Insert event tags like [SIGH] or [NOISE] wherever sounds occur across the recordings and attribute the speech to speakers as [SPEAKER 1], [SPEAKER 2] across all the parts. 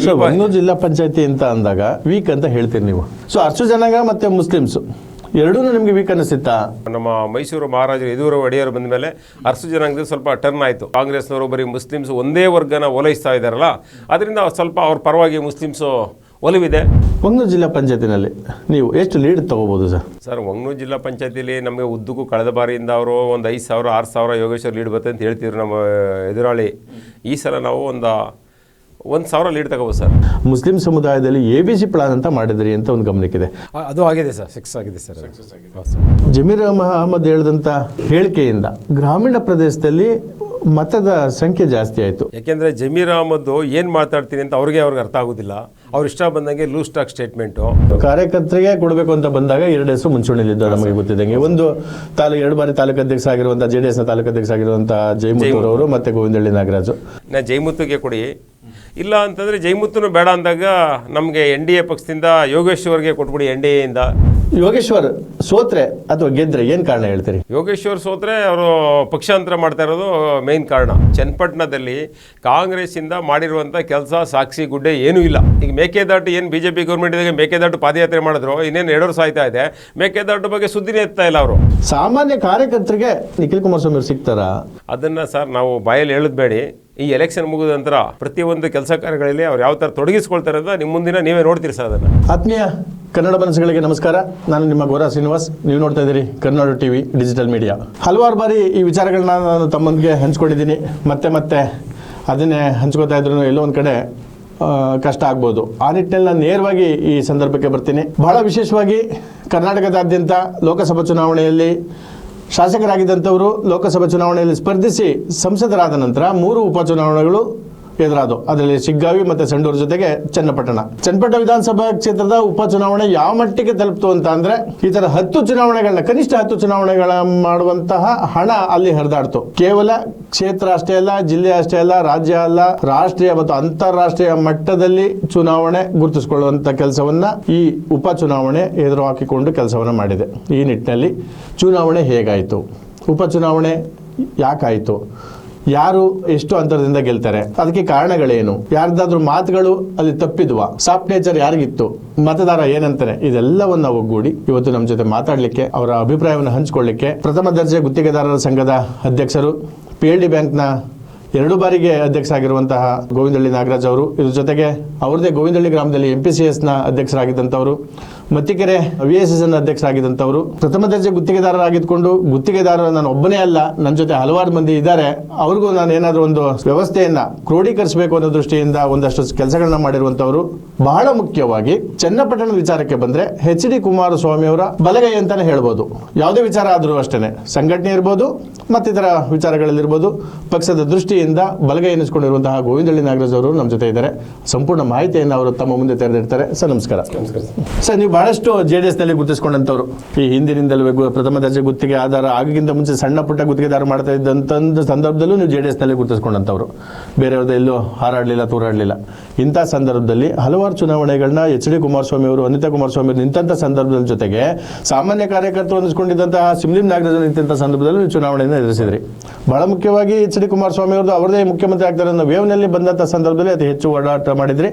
[SPEAKER 1] So ಒಂದೂರು ಜಿಲ್ಲಾ ಪಂಚಾಯತಿ ಅಂತ ಅಂದಾಗ ವೀಕ್ ಅಂತ ಹೇಳ್ತೀರಿ ನೀವು. ಸೊ ಅರ್ಸು ಜನಾಂಗ ಮತ್ತೆ ಮುಸ್ಲಿಮ್ಸ್ ಎರಡೂ ನಿಮ್ಗೆ ವೀಕ್ ಅನಿಸುತ್ತಾ?
[SPEAKER 2] ನಮ್ಮ ಮೈಸೂರು ಮಹಾರಾಜರು ಯದುವೀರ ಒಡೆಯರು ಬಂದ ಮೇಲೆ ಅರಸು ಜನಾಂಗದ ಸ್ವಲ್ಪ ಟರ್ನ್ ಆಯಿತು. ಕಾಂಗ್ರೆಸ್ನವರು ಬರೀ ಮುಸ್ಲಿಮ್ಸ್ ಒಂದೇ ವರ್ಗನ ಓಲೈಸ್ತಾ ಇದ್ದಾರಲ್ಲ ಅದರಿಂದ ಸ್ವಲ್ಪ ಅವ್ರ ಪರವಾಗಿ ಮುಸ್ಲಿಮ್ಸು ಒಲವಿದೆ.
[SPEAKER 1] ಒಂಗ್ನೂರು ಜಿಲ್ಲಾ ಪಂಚಾಯತಿನಲ್ಲಿ ನೀವು ಎಷ್ಟು ಲೀಡ್ ತಗೋಬಹುದು ಸರ್?
[SPEAKER 2] ಸರ್ ಒಂಗ್ನೂರು ಜಿಲ್ಲಾ ಪಂಚಾಯತಿಲಿ ನಮಗೆ ಉದ್ದಕ್ಕೂ ಕಳೆದ ಬಾರಿಯಿಂದ ಅವರು ಒಂದು ಐದು ಸಾವಿರ ಆರು ಸಾವಿರ ಯೋಗೇಶ್ವರ ಲೀಡ್ ಬರುತ್ತೆ ಅಂತ ಹೇಳ್ತಿದ್ರು ನಮ್ಮ ಎದುರಾಳಿ. ಈ ಸಲ ನಾವು ಒಂದು ಒಂದು ಸಾವಿರ ಲೀಡ್ ತಗೋಬೋದು ಸರ್.
[SPEAKER 1] ಮುಸ್ಲಿಂ ಸಮುದಾಯದಲ್ಲಿ ಎ ಬಿ ಸಿ ಪ್ಲಾನ್ ಅಂತ ಮಾಡಿದ್ರಿ ಅಂತ ಒಂದು ಗಮನಕ್ಕಿದೆ.
[SPEAKER 3] ಅದು ಆಗಿದೆ ಸರ್ ಸಿಕ್ಸ್ ಆಗಿದೆ ಸರ್.
[SPEAKER 1] ಜಮೀರ್ ಅಹಮದ್ ಹೇಳಿದಂಥ ಹೇಳಿಕೆಯಿಂದ ಗ್ರಾಮೀಣ ಪ್ರದೇಶದಲ್ಲಿ ಮತದ ಸಂಖ್ಯೆ ಜಾಸ್ತಿ ಆಯಿತು.
[SPEAKER 2] ಯಾಕೆಂದರೆ ಜಮೀರ್ ಅಹಮದ್ ಏನು ಮಾತಾಡ್ತೀನಿ ಅಂತ ಅವ್ರಿಗೆ ಅವ್ರಿಗೆ ಅರ್ಥ ಆಗೋದಿಲ್ಲ. ಅವ್ರು ಇಷ್ಟ ಬಂದಂಗೆ ಲೂಸ್ ಟಾಕ್ ಸ್ಟೇಟ್ಮೆಂಟು
[SPEAKER 1] ಕಾರ್ಯಕರ್ತರಿಗೆ ಕೊಡಬೇಕು ಅಂತ ಬಂದಾಗ ಎರಡು ಹೆಸರು ಮುಂಚೂಣಿಲಿದ್ದು ನಮಗೆ ಗೊತ್ತಿದ್ದಂಗೆ. ಒಂದು ತಾಲೂ ಎರಡು ಬಾರಿ ತಾಲೂಕು ಅಧ್ಯಕ್ಷ ಆಗಿರುವಂಥ ಜೆ ಡಿ ಎಸ್ನ ತಾಲೂಕು ಅಧ್ಯಕ್ಷ ಆಗಿರುವಂಥ ಜೈಮುತ್ತು ಅವರು ಮತ್ತೆ ಗೋವಿಂದಳ್ಳಿ ನಾಗರಾಜು.
[SPEAKER 2] ನಾ ಜೈಮುತ್ತುಗೆ ಕೊಡಿ. ಇಲ್ಲ ಅಂತಂದರೆ ಜೈಮುತ್ತೂ ಬೇಡ ಅಂದಾಗ ನಮಗೆ ಎನ್ ಡಿ ಎ ಪಕ್ಷದಿಂದ ಯೋಗೇಶ್ವರ್ಗೆ ಕೊಟ್ಬಿಡಿ ಎನ್ ಡಿ ಎಯಿಂದ
[SPEAKER 1] ಯೋಗೇಶ್ವರ್ ಸೋತ್ರೆ ಅಥವಾ ಗೆದ್ರೆ ಏನು ಕಾರಣ ಹೇಳ್ತೀರಿ?
[SPEAKER 2] ಯೋಗೇಶ್ವರ್ ಸೋತ್ರೆ ಅವರು ಪಕ್ಷಾಂತರ ಮಾಡ್ತಾ ಇರೋದು ಮೇನ್ ಕಾರಣ. ಚನ್ನಪಟ್ಟಣದಲ್ಲಿ ಕಾಂಗ್ರೆಸ್ಸಿಂದ ಮಾಡಿರುವಂಥ ಕೆಲಸ ಸಾಕ್ಷಿ ಗುಡ್ಡೆ ಏನೂ ಇಲ್ಲ. ಈಗ ಮೇಕೆದಾಟು ಏನು ಬಿ ಜೆ ಪಿ ಗೌರ್ಮೆಂಟ್ ಇದಾಗ ಮೇಕೆದಾಟು ಪಾದಯಾತ್ರೆ ಮಾಡಿದ್ರು ಇನ್ನೇನು ಎರಡು ವರ್ಷ ಆಯ್ತಾ ಇದೆ. ಮೇಕೆದಾಟು ಬಗ್ಗೆ ಸುದ್ದಿನೇ ಎತ್ತಾ ಇಲ್ಲ ಅವರು.
[SPEAKER 1] ಸಾಮಾನ್ಯ ಕಾರ್ಯಕರ್ತರಿಗೆ ನಿಖಿಲ್ ಕುಮಾರಸ್ವಾಮಿ ಅವರು ಸಿಗ್ತಾರಾ?
[SPEAKER 2] ಅದನ್ನು ಸರ್ ನಾವು ಬಾಯಲ್ಲಿ ಹೇಳದ್ಬೇಡಿ ಈ ಎಲೆಕ್ಷನ್ ಮುಗಿದ ನಂತರ ಪ್ರತಿಯೊಂದು ಕೆಲಸ ಕಾರ್ಯಗಳಲ್ಲಿ ಅವ್ರು ಯಾವ ಥರ ತೊಡಗಿಸ್ಕೊಳ್ತಾರೆ ಅಂತ ನಿಮ್ಮ ಮುಂದಿನ ನೀವೇ ನೋಡ್ತೀರಿ ಸರ್ ಅದನ್ನು.
[SPEAKER 1] ಆತ್ಮೀಯ ಕನ್ನಡ ಮನಸ್ಸುಗಳಿಗೆ ನಮಸ್ಕಾರ. ನಾನು ನಿಮ್ಮ ಗೌರ ಶ್ರೀನಿವಾಸ್. ನೀವು ನೋಡ್ತಾ ಇದ್ದೀರಿ ಕನ್ನಡ ಟಿವಿ ಡಿಜಿಟಲ್ ಮೀಡಿಯಾ. ಹಲವಾರು ಬಾರಿ ಈ ವಿಚಾರಗಳನ್ನ ನಾನು ತಮ್ಮೊಂದಿಗೆ ಹಂಚ್ಕೊಂಡಿದ್ದೀನಿ. ಮತ್ತೆ ಮತ್ತೆ ಅದನ್ನೇ ಹಂಚ್ಕೋತಾ ಇದ್ರು ಎಲ್ಲೋ ಒಂದು ಕಡೆ ಕಷ್ಟ ಆಗ್ಬೋದು. ಆ ನಿಟ್ಟಿನಲ್ಲಿ ನಾನು ನೇರವಾಗಿ ಈ ಸಂದರ್ಭಕ್ಕೆ ಬರ್ತೀನಿ. ಬಹಳ ವಿಶೇಷವಾಗಿ ಕರ್ನಾಟಕದಾದ್ಯಂತ ಲೋಕಸಭಾ ಚುನಾವಣೆಯಲ್ಲಿ ಶಾಸಕರಾಗಿದ್ದಂಥವರು ಲೋಕಸಭಾ ಚುನಾವಣೆಯಲ್ಲಿ ಸ್ಪರ್ಧಿಸಿ ಸಂಸದರಾದ ನಂತರ ಮೂರು ಉಪಚುನಾವಣೆಗಳು ಎದುರಾದವು. ಅದರಲ್ಲಿ ಶಿಗ್ಗಾವಿ ಮತ್ತೆ ಸಂಡೂರು ಜೊತೆಗೆ ಚನ್ನಪಟ್ಟಣ. ಚನ್ನಪಟ್ಟಣ ವಿಧಾನಸಭಾ ಕ್ಷೇತ್ರದ ಉಪಚುನಾವಣೆ ಯಾವ ಮಟ್ಟಿಗೆ ತಲುಪಿತು ಅಂತ ಅಂದ್ರೆ ಈ ತರ ಹತ್ತು ಚುನಾವಣೆಗಳನ್ನ, ಕನಿಷ್ಠ ಹತ್ತು ಚುನಾವಣೆಗಳ ಮಾಡುವಂತಹ ಹಣ ಅಲ್ಲಿ ಹರಿದಾಡ್ತು. ಕೇವಲ ಕ್ಷೇತ್ರ ಅಷ್ಟೇ ಅಲ್ಲ, ಜಿಲ್ಲೆ ಅಷ್ಟೇ ಅಲ್ಲ, ರಾಜ್ಯ ಅಲ್ಲ, ರಾಷ್ಟ್ರೀಯ ಮತ್ತು ಅಂತಾರಾಷ್ಟ್ರೀಯ ಮಟ್ಟದಲ್ಲಿ ಚುನಾವಣೆ ಗುರುತಿಸಿಕೊಳ್ಳುವಂತ ಕೆಲಸವನ್ನ ಈ ಉಪಚುನಾವಣೆ ಎದುರು ಹಾಕಿಕೊಂಡು ಕೆಲಸವನ್ನ ಮಾಡಿದೆ. ಈ ನಿಟ್ಟಿನಲ್ಲಿ ಚುನಾವಣೆ ಹೇಗಾಯಿತು? ಉಪಚುನಾವಣೆ ಯಾಕಾಯಿತು? ಯಾರು ಎಷ್ಟು ಅಂತರದಿಂದ ಗೆಲ್ತಾರೆ. ಅದಕ್ಕೆ ಕಾರಣಗಳೇನು? ಯಾರ್ದಾದ್ರೂ ಮಾತುಗಳು ಅಲ್ಲಿ ತಪ್ಪಿದ್ವಾ? Soft nature ಯಾರಿಗಿತ್ತು? ಮತದಾರ ಏನಂತಾರೆ? ಇದೆಲ್ಲವನ್ನ ಒಗ್ಗೂಡಿ ಇವತ್ತು ನಮ್ಮ ಜೊತೆ ಮಾತಾಡಲಿಕ್ಕೆ, ಅವರ ಅಭಿಪ್ರಾಯವನ್ನು ಹಂಚಿಕೊಳ್ಳಿಕ್ಕೆ ಪ್ರಥಮ ದರ್ಜೆ ಗುತ್ತಿಗೆದಾರರ ಸಂಘದ ಅಧ್ಯಕ್ಷರು, ಪಿ ಎಲ್ ಡಿ ಬ್ಯಾಂಕ್ನ ಎರಡು ಬಾರಿಗೆ ಅಧ್ಯಕ್ಷ ಆಗಿರುವಂತಹ ಗೋವಿಂದಳ್ಳಿ ನಾಗರಾಜ್ ಅವರು, ಇದ್ರ ಜೊತೆಗೆ ಅವರದೇ ಗೋವಿಂದಳ್ಳಿ ಗ್ರಾಮದಲ್ಲಿ ಎಂ ಪಿ ಸಿ ಎಸ್ನ ಅಧ್ಯಕ್ಷರಾಗಿದ್ದಂಥವರು Mattikere V S S N ಅಧ್ಯಕ್ಷರಾಗಿದ್ದಂಥವರು ಪ್ರಥಮ ದರ್ಜೆ ಗುತ್ತಿಗೆದಾರರಾಗಿದ್ದುಕೊಂಡು ಗುತ್ತಿಗೆದಾರರು ನಾನು ಒಬ್ಬನೇ ಅಲ್ಲ ನನ್ನ ಜೊತೆ ಹಲವಾರು ಮಂದಿ ಇದ್ದಾರೆ. ಅವ್ರಿಗೂ ನಾನು ಏನಾದರೂ ಒಂದು ವ್ಯವಸ್ಥೆಯನ್ನ ಕ್ರೋಢೀಕರಿಸಬೇಕು ಅನ್ನೋ ದೃಷ್ಟಿಯಿಂದ ಒಂದಷ್ಟು ಕೆಲಸಗಳನ್ನ ಮಾಡಿರುವಂತವರು ಬಹಳ ಮುಖ್ಯವಾಗಿ ಚನ್ನಪಟ್ಟಣದ ವಿಚಾರಕ್ಕೆ ಬಂದ್ರೆ ಎಚ್ ಡಿ ಕುಮಾರಸ್ವಾಮಿ ಅವರ ಬಲಗೈ ಅಂತಾನೆ ಹೇಳ್ಬೋದು. ಯಾವುದೇ ವಿಚಾರ ಆದರೂ ಅಷ್ಟೇನೆ. ಸಂಘಟನೆ ಇರ್ಬೋದು ಮತ್ತಿತರ ವಿಚಾರಗಳಲ್ಲಿರ್ಬೋದು ಪಕ್ಷದ ದೃಷ್ಟಿಯಿಂದ ಬಲಗೈ ಎನಿಸಿಕೊಂಡಿರುವಂತಹ ಗೋವಿಂದಳ್ಳಿ ನಾಗರಾಜ್ ಅವರು ನಮ್ಮ ಜೊತೆ ಇದ್ದಾರೆ. ಸಂಪೂರ್ಣ ಮಾಹಿತಿಯನ್ನು ಅವರು ತಮ್ಮ ಮುಂದೆ ತೆರೆದಿರ್ತಾರೆ ಸರ್ ನಮಸ್ಕಾರ. ಸರ್. ನೀವು ಬಹಳಷ್ಟು ಜೆ ಡಿ ಎಸ್ನಲ್ಲಿ ಗುರುತಿಸ್ಕೊಂಡಂಥವ್ರು. ಈ ಹಿಂದಿನಿಂದಲೂ ಪ್ರಥಮ ದರ್ಜೆ ಗುತ್ತಿಗೆ ಆಧಾರ, ಆಗಿಗಿಂತ ಮುಂಚೆ ಸಣ್ಣ ಪುಟ್ಟ ಗುತ್ತಿಗೆದಾರ ಮಾಡ್ತಾ ಇದ್ದಂಥ ಸಂದರ್ಭದಲ್ಲೂ ನೀವು ಜೆ ಡಿ ಎಸ್ನಲ್ಲಿ ಗುರುತಿಸ್ಕೊಂಡಂಥವ್ರು. ಬೇರೆಯವ್ರದ್ದು ಎಲ್ಲೂ ಹಾರಾಡಲಿಲ್ಲ, ತೂರಾಡಲಿಲ್ಲ. ಇಂಥ ಸಂದರ್ಭದಲ್ಲಿ ಹಲವಾರು ಚುನಾವಣೆಗಳನ್ನ ಎಚ್ ಡಿ ಕುಮಾರಸ್ವಾಮಿ ಅವರು, ಅನಿತಾ ಕುಮಾರಸ್ವಾಮಿ ಅವರು ನಿಂತಹ ಸಂದರ್ಭದ ಜೊತೆಗೆ ಸಾಮಾನ್ಯ ಕಾರ್ಯಕರ್ತರು ಹೊಂದಿಸ್ಕೊಂಡಿದ್ದಂತಹ ಸಿಮ್ಲಿಂ ನಾಗರಾಜ್ ನಿಂತಹ ಸಂದರ್ಭದಲ್ಲೂ ನೀವು ಚುನಾವಣೆಯನ್ನು ಎದುರಿಸಿದ್ರಿ. ಬಹಳ ಮುಖ್ಯವಾಗಿ ಎಚ್ ಡಿ ಕುಮಾರಸ್ವಾಮಿ ಅವ್ರದ್ದು ಅವರದೇ ಮುಖ್ಯಮಂತ್ರಿ ಆಗ್ತಾರೆ ಅನ್ನೋ ವೇವ್ನಲ್ಲಿ ಬಂದಂಥ ಸಂದರ್ಭದಲ್ಲಿ ಅತಿ ಹೆಚ್ಚು ಓಡಾಟ ಮಾಡಿದ್ರಿ.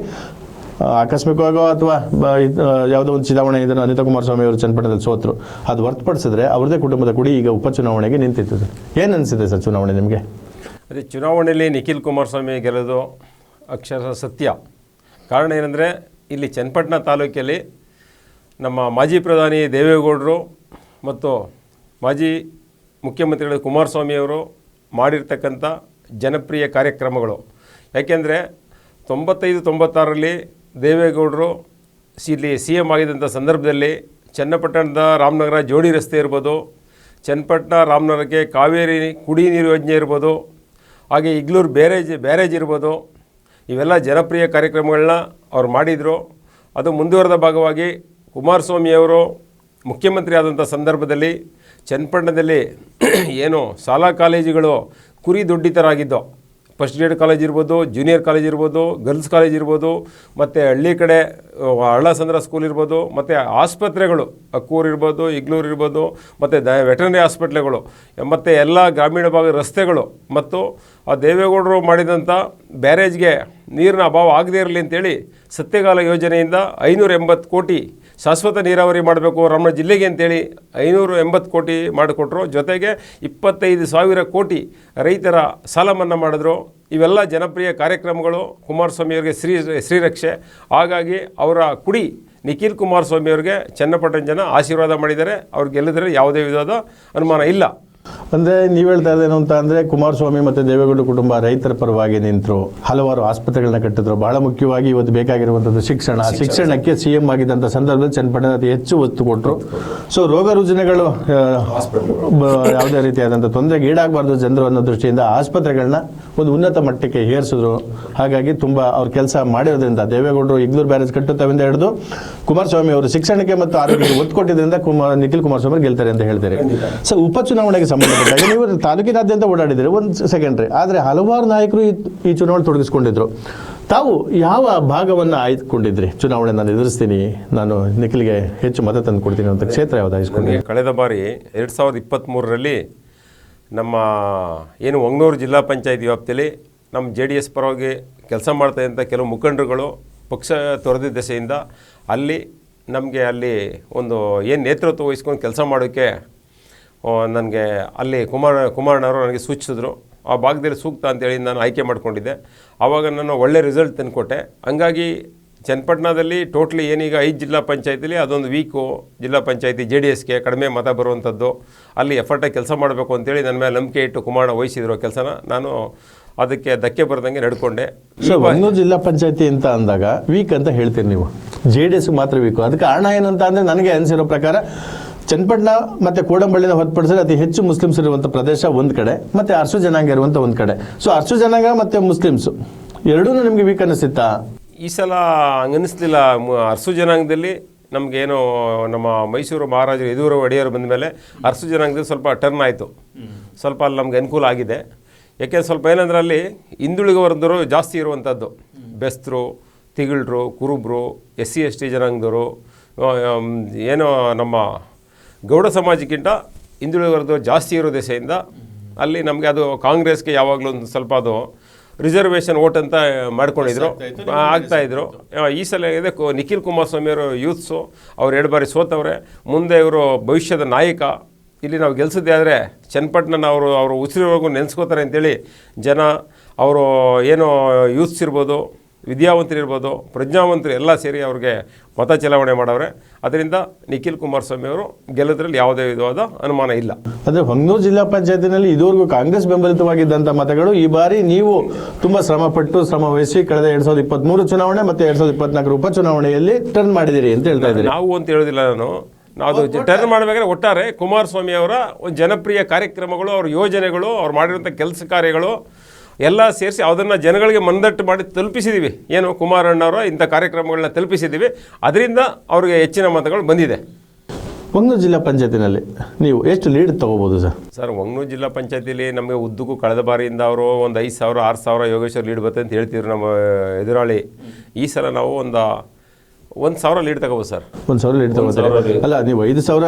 [SPEAKER 1] ಆಕಸ್ಮಿಕವಾಗೋ ಅಥವಾ ಯಾವುದೋ ಒಂದು ಚುನಾವಣೆ ಇದನ್ನು ಅನಿತಾ ಕುಮಾರಸ್ವಾಮಿ ಅವರು ಚನ್ನಪಟ್ಟಣದಲ್ಲಿ ಸೋತರು, ಅದು ಹೊರತುಪಡಿಸಿದ್ರೆ ಅವ್ರದೇ ಕುಟುಂಬದ ಕುಡಿ ಈಗ ಉಪಚುನಾವಣೆಗೆ ನಿಂತಿತ್ತು ಏನು ಅನಿಸಿದೆ ಸರ್ ಚುನಾವಣೆ ನಿಮಗೆ?
[SPEAKER 2] ಅದೇ ಚುನಾವಣೆಯಲ್ಲಿ ನಿಖಿಲ್ ಕುಮಾರಸ್ವಾಮಿ ಗೆಲ್ಲೋದು ಅಕ್ಷರ ಸತ್ಯ. ಕಾರಣ ಏನಂದರೆ, ಇಲ್ಲಿ ಚನ್ನಪಟ್ಟಣ ತಾಲೂಕಲ್ಲಿ ನಮ್ಮ ಮಾಜಿ ಪ್ರಧಾನಿ ದೇವೇಗೌಡರು ಮತ್ತು ಮಾಜಿ ಮುಖ್ಯಮಂತ್ರಿಗಳು ಕುಮಾರಸ್ವಾಮಿಯವರು ಮಾಡಿರ್ತಕ್ಕಂಥ ಜನಪ್ರಿಯ ಕಾರ್ಯಕ್ರಮಗಳು. ಯಾಕೆಂದರೆ ತೊಂಬತ್ತೈದು ತೊಂಬತ್ತಾರರಲ್ಲಿ ದೇವೇಗೌಡರು ಇಲ್ಲಿ ಸಿ ಎಂ ಆಗಿದ್ದಂಥ ಸಂದರ್ಭದಲ್ಲಿ ಚನ್ನಪಟ್ಟಣದ ರಾಮನಗರ ಜೋಡಿ ರಸ್ತೆ ಇರ್ಬೋದು, ಚನ್ನಪಟ್ಟಣ ರಾಮನಗರಕ್ಕೆ ಕಾವೇರಿ ಕುಡಿ ನೀರು ಯೋಜನೆ ಇರ್ಬೋದು, ಹಾಗೆ ಇಗ್ಲೂರು ಬ್ಯಾರೇಜ್ ಬ್ಯಾರೇಜ್ ಇರ್ಬೋದು, ಇವೆಲ್ಲ ಜನಪ್ರಿಯ ಕಾರ್ಯಕ್ರಮಗಳನ್ನ ಅವ್ರು ಮಾಡಿದರು. ಅದು ಮುಂದುವರೆದ ಭಾಗವಾಗಿ ಕುಮಾರಸ್ವಾಮಿಯವರು ಮುಖ್ಯಮಂತ್ರಿ ಆದಂಥ ಸಂದರ್ಭದಲ್ಲಿ ಚನ್ನಪಟ್ಟಣದಲ್ಲಿ [CLEARS THROAT] ಏನು ಶಾಲಾ ಕಾಲೇಜುಗಳು ಕುರಿ ದೊಡ್ಡಿತರಾಗಿದ್ದೋ ಫಸ್ಟ್ ಗ್ರೇಡ್ ಕಾಲೇಜ್ ಇರ್ಬೋದು ಜೂನಿಯರ್ ಕಾಲೇಜ್ ಇರ್ಬೋದು ಗರ್ಲ್ಸ್ ಕಾಲೇಜ್ ಇರ್ಬೋದು, ಮತ್ತು ಹಳ್ಳಿ ಕಡೆ ಹಳ್ಳಸಂದ್ರ ಸ್ಕೂಲ್ ಇರ್ಬೋದು, ಮತ್ತು ಆಸ್ಪತ್ರೆಗಳು, ಅಕ್ಕೂರು ಇರ್ಬೋದು ಇಗ್ಲೂರು ಇರ್ಬೋದು, ಮತ್ತು ದ ವೆಟರ್ನರಿ ಹಾಸ್ಪಿಟ್ಲ್ಗಳು ಮತ್ತು ಎಲ್ಲ ಗ್ರಾಮೀಣ ಭಾಗದ ರಸ್ತೆಗಳು ಮತ್ತು ಆ ದೇವೇಗೌಡರು ಮಾಡಿದಂಥ ಬ್ಯಾರೇಜ್ಗೆ ನೀರಿನ ಅಭಾವ ಆಗದೇ ಇರಲಿ ಅಂತೇಳಿ ಸತ್ಯಗಾಲ ಯೋಜನೆಯಿಂದ ಐನೂರ ಎಂಬತ್ತು ಕೋಟಿ ಶಾಶ್ವತ ನೀರಾವರಿ ಮಾಡಬೇಕು. ನಮ್ಮ ಜಿಲ್ಲೆಗೆ ಅಂತೇಳಿ ಐನೂರು ಎಂಬತ್ತು ಕೋಟಿ ಮಾಡಿಕೊಟ್ರು. ಜೊತೆಗೆ ಇಪ್ಪತ್ತೈದು ಸಾವಿರ ಕೋಟಿ ರೈತರ ಸಾಲ ಮನ್ನಾ ಮಾಡಿದ್ರು. ಇವೆಲ್ಲ ಜನಪ್ರಿಯ ಕಾರ್ಯಕ್ರಮಗಳು. ಕುಮಾರಸ್ವಾಮಿಯವರಿಗೆ ಶ್ರೀ, ಶ್ರೀರಕ್ಷೆ. ಹಾಗಾಗಿ ಅವರ ಕುಡಿ ನಿಖಿಲ್ ಕುಮಾರಸ್ವಾಮಿಯವರಿಗೆ ಚನ್ನಪಟ್ಟಣ ಜನ ಆಶೀರ್ವಾದ ಮಾಡಿದ್ದಾರೆ. ಅವ್ರು ಗೆಲ್ಲಿದ್ರೆ ಯಾವುದೇ ವಿಧದ ಅನುಮಾನ ಇಲ್ಲ.
[SPEAKER 1] ಅಂದ್ರೆ ನೀವು ಹೇಳ್ತಾ ಇದ್ದೇನು ಅಂತ ಅಂದ್ರೆ ಕುಮಾರಸ್ವಾಮಿ ಮತ್ತೆ ದೇವೇಗೌಡ ಕುಟುಂಬ ರೈತರ ಪರವಾಗಿ ನಿಂತರು ಹಲವಾರು ಆಸ್ಪತ್ರೆಗಳನ್ನ ಕಟ್ಟಿದ್ರು. ಬಹಳ ಮುಖ್ಯವಾಗಿ ಇವತ್ತು ಬೇಕಾಗಿರುವಂಥದ್ದು ಶಿಕ್ಷಣ. ಶಿಕ್ಷಣಕ್ಕೆ ಸಿ ಎಂ ಆಗಿದ್ದಂಥ ಸಂದರ್ಭದಲ್ಲಿ ಚನ್ನಪಟ್ಟಣ ಅತಿ ಹೆಚ್ಚು ಒತ್ತು ಕೊಟ್ಟರು ಸೊ ರೋಗ ರುಜಿನಗಳು ಯಾವುದೇ ರೀತಿಯಾದಂಥ ತೊಂದರೆಗೆ ಈಡಾಗಬಾರ್ದು ಜನರು ಅನ್ನೋ ದೃಷ್ಟಿಯಿಂದ ಆಸ್ಪತ್ರೆಗಳನ್ನ ಒಂದು ಉನ್ನತ ಮಟ್ಟಕ್ಕೆ ಏರಿಸಿದ್ರು. ಹಾಗಾಗಿ ತುಂಬ ಅವ್ರ ಕೆಲಸ ಮಾಡಿರೋದ್ರಿಂದ ದೇವೇಗೌಡರು ಇಗ್ಲೂರು ಬ್ಯಾರೇಜ್ ಕಟ್ಟುತ್ತವೆಂದ ಹಿಡಿದು ಕುಮಾರಸ್ವಾಮಿ ಅವರು ಶಿಕ್ಷಣಕ್ಕೆ ಮತ್ತು ಆರೋಗ್ಯಕ್ಕೆ ಒತ್ತು ಕೊಟ್ಟಿದ್ದರಿಂದ ಕುಮಾರ್ ನಿಖಿಲ್ ಕುಮಾರಸ್ವಾಮಿ ಗೆಲ್ತಾರೆ ಅಂತ ಹೇಳ್ತಾರೆ. ಸೊ ಉಪಚುನಾವಣೆಗೆ ಸಂಬಂಧಪಟ್ಟಾಗ ನೀವು ತಾಲೂಕಿನಾದ್ಯಂತ ಓಡಾಡಿದ್ದೀರಿ, ಒಂದು ಸೆಕೆಂಡ್ರಿ ಆದರೆ ಹಲವಾರು ನಾಯಕರು ಈ- ಚುನಾವಣೆ ತೊಡಗಿಸ್ಕೊಂಡಿದ್ರು. ತಾವು ಯಾವ ಭಾಗವನ್ನು ಆಯ್ದುಕೊಂಡಿದ್ರಿ? ಚುನಾವಣೆ ನಾನು ಎದುರಿಸ್ತೀನಿ, ನಾನು ನಿಖಿಲ್ಗೆ ಹೆಚ್ಚು ಮತ ತಂದು ಕೊಡ್ತೀನಿ ಅಂತ ಕ್ಷೇತ್ರ ಯಾವ್ದು ಆಯ್ಸ್ಕೊಂಡ್ರಿ
[SPEAKER 2] ಕಳೆದ ಬಾರಿ ಎರಡು ಸಾವಿರದ ಇಪ್ಪತ್ತ್ಮೂರರಲ್ಲಿ ನಮ್ಮ ಏನು ಒಂಗನೂರು ಜಿಲ್ಲಾ ಪಂಚಾಯತ್ ವ್ಯಾಪ್ತಿಯಲ್ಲಿ ನಮ್ಮ ಜೆ ಡಿ ಎಸ್ ಪರವಾಗಿ ಕೆಲಸ ಮಾಡ್ತಾ ಇದ್ದಂಥ ಕೆಲವು ಮುಖಂಡರುಗಳು ಪಕ್ಷ ತೊರೆದ ದೆಸೆಯಿಂದ ಅಲ್ಲಿ ನಮಗೆ ಅಲ್ಲಿ ಒಂದು ಏನು ನೇತೃತ್ವ ವಹಿಸ್ಕೊಂಡು ಕೆಲಸ ಮಾಡೋಕ್ಕೆ ನನಗೆ ಅಲ್ಲಿ ಕುಮಾರ ಕುಮಾರಣ್ಣವರು ನನಗೆ ಸೂಚಿಸಿದ್ರು. ಆ ಭಾಗದಲ್ಲಿ ಸೂಕ್ತ ಅಂತೇಳಿ ನಾನು ಆಯ್ಕೆ ಮಾಡಿಕೊಂಡಿದ್ದೆ. ಆವಾಗ ನಾನು ಒಳ್ಳೆ ರಿಸಲ್ಟ್ ತಂದುಕೊಟ್ಟೆ. ಹಂಗಾಗಿ ಚನ್ನಪಟ್ಟಣದಲ್ಲಿ ಟೋಟ್ಲಿ ಏನೀಗ ಐದು ಜಿಲ್ಲಾ ಪಂಚಾಯತಿಲಿ ಅದೊಂದು ವೀಕು ಜಿಲ್ಲಾ ಪಂಚಾಯತಿ ಜೆ ಡಿ ಎಸ್ಗೆ ಕಡಿಮೆ ಮತ ಬರುವಂಥದ್ದು ಅಲ್ಲಿ ಎಫರ್ಟಾಗಿ ಕೆಲಸ ಮಾಡಬೇಕು ಅಂತೇಳಿ ನನ್ನ ಮೇಲೆ ನಂಬಿಕೆ ಇಟ್ಟು ಕುಮಾರಣ್ಣ ವಹಿಸಿದ್ರು ಕೆಲಸನ. ನಾನು ಅದಕ್ಕೆ ಧಕ್ಕೆ ಬರದಂಗೆ ನಡ್ಕೊಂಡೆ.
[SPEAKER 1] ಒಂದೂರು ಜಿಲ್ಲಾ ಪಂಚಾಯತಿ ಅಂತ ಅಂದಾಗ ವೀಕ್ ಅಂತ ಹೇಳ್ತೀರಿ ನೀವು. ಜೆ ಡಿ ಎಸ್ಗೆ ಮಾತ್ರ ವೀಕು ಅದಕ್ಕೆ ಕಾರಣ ಏನಂತ ಅಂದರೆ ನನಗೆ ಅನಿಸಿರೋ ಪ್ರಕಾರ ಚನ್ನಪಟ್ಟಣ ಮತ್ತು ಕೋಡಂಬಳ್ಳಿನ ಹೊರತುಪಡಿಸಿದ್ರೆ ಅತಿ ಹೆಚ್ಚು ಮುಸ್ಲಿಮ್ಸ್ ಇರುವಂಥ ಪ್ರದೇಶ ಒಂದು ಕಡೆ, ಮತ್ತು ಅರ್ಸು ಜನಾಂಗ ಇರುವಂಥ ಒಂದು ಕಡೆ. ಸೊ ಅರ್ಸು ಜನಾಂಗ ಮತ್ತು ಮುಸ್ಲಿಮ್ಸು ಎರಡೂ ನಿಮಗೆ ವೀಕ್ ಅನ್ನಿಸ್ತಿತ್ತಾ
[SPEAKER 2] ಈ ಸಲ ಹಂಗನಿಸ್ಲಿಲ್ಲ ಅರಸು ಜನಾಂಗದಲ್ಲಿ ನಮಗೇನು ನಮ್ಮ ಮೈಸೂರು ಮಹಾರಾಜರು ಯದೂರು ಒಡೆಯರು ಬಂದ ಮೇಲೆ ಅರಸು ಜನಾಂಗದಲ್ಲಿ ಸ್ವಲ್ಪ ಟರ್ನ್ ಆಯಿತು. ಸ್ವಲ್ಪ ಅಲ್ಲಿ ನಮ್ಗೆ ಅನುಕೂಲ ಆಗಿದೆ. ಯಾಕೆಂದ್ರೆ ಸ್ವಲ್ಪ ಏನಂದ್ರೆ ಅಲ್ಲಿ ವರ್ಗದವರು ಜಾಸ್ತಿ ಇರುವಂಥದ್ದು ಬೆಸ್ತರು, ತಿಗಳರು, ಕುರುಬ್ರು, ಎಸ್ ಸಿ, ಎಸ್ ಟಿ ಜನಾಂಗದವರು ಏನೋ ನಮ್ಮ ಗೌಡ ಸಮಾಜಕ್ಕಿಂತ ಹಿಂದುಳಿದ ವರ್ಗದವರು ಜಾಸ್ತಿ ಇರೋ ದೆಸೆಯಿಂದ ಅಲ್ಲಿ ನಮಗೆ ಅದು ಕಾಂಗ್ರೆಸ್ಗೆ ಯಾವಾಗಲೂ ಒಂದು ಸ್ವಲ್ಪ ಅದು ರಿಸರ್ವೇಷನ್ ಓಟ್ ಅಂತ ಮಾಡ್ಕೊಂಡಿದ್ರು. ಆಗ್ತಾಯಿದ್ರು ಈ ಸಲ ಇದೆ ಕು- ನಿಖಿಲ್ ಕುಮಾರಸ್ವಾಮಿ ಅವರು ಯೂತ್ಸು ಅವ್ರು ಎರಡು ಬಾರಿ ಸೋತವ್ರೆ. ಮುಂದೆ ಇವರು ಭವಿಷ್ಯದ ನಾಯಕ. ಇಲ್ಲಿ ನಾವು ಗೆಲ್ಸಿದ್ದೆ ಆದರೆ ಚನ್ನಪಟ್ಟಣನ ಅವರು ಅವರು ಉಸಿರಿವರೆಗೂ ನೆನೆಸ್ಕೋತಾರೆ ಅಂತೇಳಿ ಜನ ಅವರು ಏನು ಯೂತ್ಸ್ ಇರ್ಬೋದು ವಿದ್ಯಾವಂತರಿರ್ಬೋದು ಪ್ರಜ್ಞಾವಂತರು ಎಲ್ಲ ಸೇರಿ ಅವ್ರಿಗೆ ಮತ ಚಲಾವಣೆ ಮಾಡವ್ರೆ. ಅದರಿಂದ ನಿಖಿಲ್ ಕುಮಾರಸ್ವಾಮಿ ಅವರು ಗೆಲ್ಲದ್ರಲ್ಲಿ ಯಾವುದೇ ವಿಧವಾದ ಅನುಮಾನ ಇಲ್ಲ.
[SPEAKER 1] ಅಂದರೆ ಹೊಂಗನೂರು ಜಿಲ್ಲಾ ಪಂಚಾಯತಿನಲ್ಲಿ ಇದುವರೆಗೂ ಕಾಂಗ್ರೆಸ್ ಬೆಂಬಲಿತವಾಗಿದ್ದಂಥ ಮತಗಳು ಈ ಬಾರಿ ನೀವು ತುಂಬ ಶ್ರಮಪಟ್ಟು ಶ್ರಮ ವಹಿಸಿ ಕಳೆದ ಎರಡು ಸಾವಿರದ ಇಪ್ಪತ್ತ್ಮೂರು ಚುನಾವಣೆ ಮತ್ತು ಎರಡು ಸಾವಿರದ ಇಪ್ಪತ್ನಾಲ್ಕರ ಉಪಚುನಾವಣೆಯಲ್ಲಿ ಟರ್ನ್ ಮಾಡಿದಿರಿ ಅಂತ ಹೇಳ್ತಾ ಇದ್ದೀರಿ.
[SPEAKER 2] ನಾವು ಅಂತ ಹೇಳೋದಿಲ್ಲ ನಾನು. ನಾವು ಟರ್ನ್ ಮಾಡಬೇಕಾದ್ರೆ ಒಟ್ಟಾರೆ ಕುಮಾರಸ್ವಾಮಿ ಅವರ ಒಂದು ಜನಪ್ರಿಯ ಕಾರ್ಯಕ್ರಮಗಳು ಅವ್ರ ಯೋಜನೆಗಳು ಅವ್ರು ಮಾಡಿರುವಂಥ ಕೆಲಸ ಕಾರ್ಯಗಳು ಎಲ್ಲ ಸೇರಿಸಿ ಅದನ್ನು ಜನಗಳಿಗೆ ಮನದಟ್ಟು ಮಾಡಿ ತಲುಪಿಸಿದ್ದೀವಿ ಏನು ಕುಮಾರಣ್ಣವರ ಇಂಥ ಕಾರ್ಯಕ್ರಮಗಳನ್ನ ತಲುಪಿಸಿದ್ದೀವಿ ಅದರಿಂದ ಅವ್ರಿಗೆ ಹೆಚ್ಚಿನ ಮತಗಳು ಬಂದಿದೆ.
[SPEAKER 1] ಹೊಂಗನೂರು ಜಿಲ್ಲಾ ಪಂಚಾಯತಿನಲ್ಲಿ ನೀವು ಎಷ್ಟು ಲೀಡ್ ತಗೋಬೋದು ಸರ್?
[SPEAKER 2] ಸರ್ ಒಂಗ್ನೂರು ಜಿಲ್ಲಾ ಪಂಚಾಯತಿಲಿ ನಮಗೆ ಉದ್ದಕ್ಕೂ ಕಳೆದ ಬಾರಿಯಿಂದ ಅವರು ಒಂದು ಐದು ಸಾವಿರ ಆರು ಸಾವಿರ ಯೋಗೇಶ್ವರ ಲೀಡ್ ಬರ್ತದೆ ಅಂತ ಹೇಳ್ತಿದ್ರು ನಮ್ಮ ಎದುರಾಳಿ. ಈ ಸಲ ನಾವು ಒಂದು ಒಂದು ಸಾವಿರ ಲೀಡ್ ತಗೋಬೋದು ಸರ್.
[SPEAKER 1] ಒಂದು ಸಾವಿರ ಲೀಡ್ ತಗೋತಾರೆ. ಅಲ್ಲ ನೀವು ಐದು ಸಾವಿರ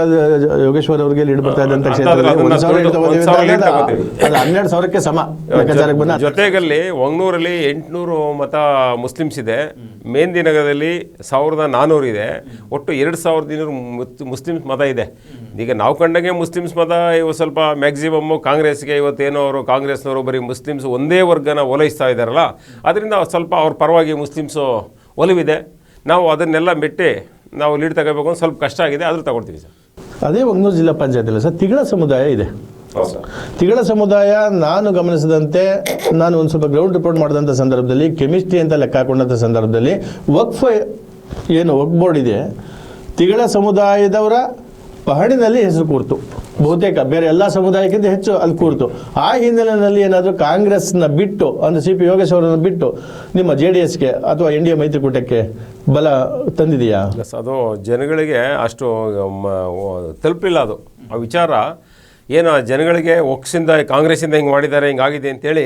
[SPEAKER 1] ಯೋಗೇಶ್ವರ್ ಅವರಿಗೆ ಲೀಡ್ ಬರ್ತಾ
[SPEAKER 2] ಇದೆ
[SPEAKER 1] ಕ್ಷೇತ್ರದಲ್ಲಿ ಸಾವಿರ ಲೀಡ್ ತಗೋತೀವಿ ಅಂತ ಹನ್ನೆರಡು ಸಾವಿರಕ್ಕೆ ಸಮ ಲೆಕ್ಕಾಚಾರಕ್ಕೆ ಬಂದ
[SPEAKER 2] ಜೊತೆಗಲ್ಲಿ ಒಂಗ್ನೂರಲ್ಲಿ ಎಂಟುನೂರು ಮತ ಮುಸ್ಲಿಮ್ಸ್ ಇದೆ. ಮೇಂದಿ ನಗರದಲ್ಲಿ ಸಾವಿರದ ನಾನ್ನೂರು ಇದೆ. ಒಟ್ಟು ಎರಡು ಸಾವಿರದ ಇನ್ನೂರು ಮುತ್- ಮುಸ್ಲಿಮ್ಸ್ ಮತ ಇದೆ. ಈಗ ನಾವು ಕಂಡಂಗೆ ಮುಸ್ಲಿಮ್ಸ್ ಮತ ಇವು ಸ್ವಲ್ಪ ಮ್ಯಾಕ್ಸಿಮಮ್ಮು ಕಾಂಗ್ರೆಸ್ಗೆ ಇವತ್ತೇನೋ ಅವರು ಕಾಂಗ್ರೆಸ್ನವರು ಬರೀ ಮುಸ್ಲಿಮ್ಸ್ ಒಂದೇ ವರ್ಗನ ಓಲೈಸ್ತಾ ಇದ್ದಾರಲ್ಲ ಅದರಿಂದ ಸ್ವಲ್ಪ ಅವ್ರ ಪರವಾಗಿ ಮುಸ್ಲಿಮ್ಸು ಒಲವಿದೆ. ನಾವು ಅದನ್ನೆಲ್ಲ ಬಿಟ್ಟು ನಾವು ಲೀಡ್ ತಗೋಬೇಕು ಅಂತ ಸ್ವಲ್ಪ ಕಷ್ಟ ಆಗಿದೆ ಆದರೂ ತಗೊಳ್ತೀವಿ ಸರ್.
[SPEAKER 1] ಅದೇ ಹೊಂಗನೂರು ಜಿಲ್ಲಾ ಪಂಚಾಯತಿಲ್ಲ ಸರ್ ತಿಗಳ ಸಮುದಾಯ ಇದೆ. ತಿಗಳ ಸಮುದಾಯ ನಾನು ಗಮನಿಸಿದಂತೆ ನಾನು ಒಂದು ಸ್ವಲ್ಪ ಗ್ರೌಂಡ್ ರಿಪೋರ್ಟ್ ಮಾಡಿದಂಥ ಸಂದರ್ಭದಲ್ಲಿ ಕೆಮಿಸ್ಟ್ರಿ ಅಂತ ಲೆಕ್ಕ ಹಾಕೊಂಡಂಥ ಸಂದರ್ಭದಲ್ಲಿ ವಕ್ಫ್ ಏನು ವಕ್ ಬೋರ್ಡ್ ಇದೆ. ತಿಗಳ ಸಮುದಾಯದವರ ಪಹಣಿನಲ್ಲಿ ಹೆಸರು ಕೂರ್ತು. ಬಹುತೇಕ ಬೇರೆ ಎಲ್ಲ ಸಮುದಾಯಕ್ಕಿಂತ ಹೆಚ್ಚು ಅಲ್ಲಿ ಕೂರ್ತು. ಆ ಹಿನ್ನೆಲೆಯಲ್ಲಿ ಏನಾದರೂ ಕಾಂಗ್ರೆಸ್ನ ಬಿಟ್ಟು, ಅಂದರೆ ಸಿ ಪಿ ಯೋಗೇಶ್ ಬಿಟ್ಟು ನಿಮ್ಮ ಜೆ ಡಿ ಎಸ್ಗೆ ಅಥವಾ ಎನ್ ಡಿ ಎ ಮೈತ್ರಿಕೂಟಕ್ಕೆ ಬಲ ತಂದಿದೆಯಾ?
[SPEAKER 2] ಅದು ಜನಗಳಿಗೆ ಅಷ್ಟು ತಲುಪಿಲ್ಲ ಅದು. ಆ ವಿಚಾರ ಏನು ಜನಗಳಿಗೆ ಒಕ್ಸಿಂದ ಕಾಂಗ್ರೆಸ್ಸಿಂದ ಹಿಂಗೆ ಮಾಡಿದ್ದಾರೆ ಹಿಂಗಾಗಿದೆ ಅಂತೇಳಿ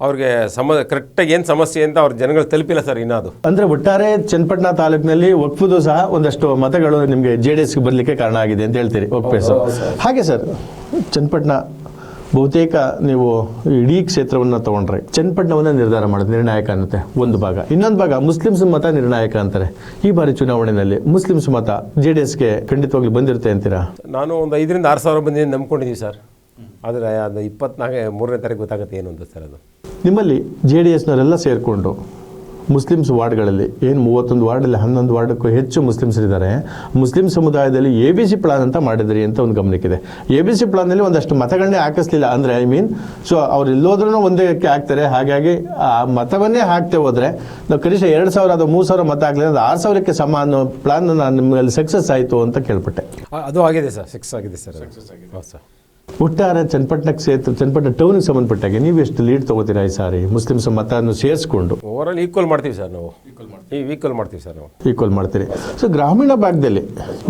[SPEAKER 2] ಅವ್ರಿಗೆ ಸಮ ಕರೆಕ್ಟಾಗಿ ಏನು ಸಮಸ್ಯೆ ಅಂತ ಅವ್ರ ಜನಗಳು ತಲುಪಿಲ್ಲ ಸರ್ ಇನ್ನೂ ಅಂದರೆ
[SPEAKER 1] ಅಂದ್ರೆ ಒಟ್ಟಾರೆ ಚನ್ನಪಟ್ಟಣ ತಾಲೂಕಿನಲ್ಲಿ ಒಕ್ಫುದು ಸಹ ಒಂದಷ್ಟು ಮತಗಳು ನಿಮಗೆ ಜೆ ಡಿ ಎಸ್ಗೆ ಬರಲಿಕ್ಕೆ ಕಾರಣ ಆಗಿದೆ ಅಂತ ಹೇಳ್ತೀರಿ. ಸರ್ ಹಾಗೆ ಸರ್ ಚನ್ನಪಟ್ಟಣ ಬಹುತೇಕ ನೀವು ಇಡೀ ಕ್ಷೇತ್ರವನ್ನು ತಗೊಂಡ್ರೆ ಚನ್ನಪಟ್ಟಣವನ್ನ ನಿರ್ಧಾರ ಮಾಡೋದು ನಿರ್ಣಾಯಕ ಅನ್ನತ್ತೆ ಒಂದು ಭಾಗ. ಇನ್ನೊಂದು ಭಾಗ ಮುಸ್ಲಿಮ್ಸ್ ಮತ ನಿರ್ಣಾಯಕ ಅಂತಾರೆ. ಈ ಬಾರಿ ಚುನಾವಣೆಯಲ್ಲಿ ಮುಸ್ಲಿಮ್ಸ್ ಮತ ಜೆ ಡಿ ಎಸ್ಗೆ ಖಂಡಿತವಾಗ್ಲಿ ಬಂದಿರುತ್ತೆ ಅಂತೀರಾ?
[SPEAKER 2] ನಾನು ಒಂದು ಐದರಿಂದ ಆರು ಸಾವಿರ ಬಂದಿದೆ ನಂಬ್ಕೊಂಡಿದ್ದೀವಿ ಸರ್. ಆದರೆ ಅದು ಇಪ್ಪತ್ನಾಲ್ಕು ಮೂರನೇ ತಾರೀಕು ಗೊತ್ತಾಗುತ್ತೆ ಏನು ಅಂತ ಸರ್ ಅದು.
[SPEAKER 1] ನಿಮ್ಮಲ್ಲಿ ಜೆ ಡಿ ಎಸ್ನವರೆಲ್ಲ ಸೇರಿಕೊಂಡು ಮುಸ್ಲಿಮ್ಸ್ ವಾರ್ಡ್ಗಳಲ್ಲಿ ಏನು ಮೂವತ್ತೊಂದು ವಾರ್ಡಲ್ಲಿ ಹನ್ನೊಂದು ವಾರ್ಡಕ್ಕೂ ಹೆಚ್ಚು ಮುಸ್ಲಿಮ್ಸರಿದ್ದಾರೆ ಮುಸ್ಲಿಂ ಸಮುದಾಯದಲ್ಲಿ ಎ ಬಿ ಸಿ ಪ್ಲಾನ್ ಅಂತ ಮಾಡಿದ್ರಿ ಅಂತ ಒಂದು ಗಮನಕ್ಕಿದೆ. ಎ ಬಿ ಸಿ ಪ್ಲಾನಲ್ಲಿ ಒಂದಷ್ಟು ಮತಗಳನ್ನೇ ಹಾಕಿಸ್ಲಿಲ್ಲ ಅಂದರೆ ಐ ಮೀನ್ ಸೊ ಅವ್ರು ಎಲ್ಲೋದ್ರೂ ಒಂದೇ ಹಾಕ್ತಾರೆ. ಹಾಗಾಗಿ ಆ ಮತವನ್ನೇ ಹಾಕ್ತೆ ಹೋದರೆ ನಾವು ಕನಿಷ್ಠ ಎರಡು ಸಾವಿರ ಅಥವಾ ಮೂರು ಸಾವಿರ ಮತ ಹಾಕಲಿಲ್ಲ ಅದು ಆರು ಸಾವಿರಕ್ಕೆ ಸಮ ಅನ್ನೋ ಪ್ಲಾನ್ ನಾನು ನಿಮ್ಮಲ್ಲಿ ಸಕ್ಸಸ್ ಆಯಿತು ಅಂತ ಕೇಳ್ಪಟ್ಟೆ.
[SPEAKER 3] ಅದು ಆಗಿದೆ ಸರ್ ಸಕ್ಸಸ್ ಆಗಿದೆ ಸರ್. ಹೌದು ಸರ್.
[SPEAKER 1] ಒಟ್ಟಾರೆ ಚನ್ನಪಟ್ಟಣ ಕ್ಷೇತ್ರ ಚನ್ನಪಟ್ಟಣ ಟೌನಿಗೆ ಸಂಬಂಧಪಟ್ಟಾಗೆ ನೀವು ಎಷ್ಟು ಲೀಡ್ ತಗೋತೀರಾ ಈ ಸಾರಿ? ಮುಸ್ಲಿಮ್ಸ್ ಮತವನ್ನು ಸೇರಿಸ್ಕೊಂಡು.
[SPEAKER 2] ಓವರಾಲ್ ಈಕ್ವಲ್ ಮಾಡ್ತೀವಿ ಸರ್ ನಾವು. ಈ ಈಕ್ವಲ್ ಮಾಡ್ತೀವಿ ಸರ್ ನಾವು.
[SPEAKER 1] ಈಕ್ವಲ್ ಮಾಡ್ತೀರಿ. ಸೊ ಗ್ರಾಮೀಣ ಭಾಗದಲ್ಲಿ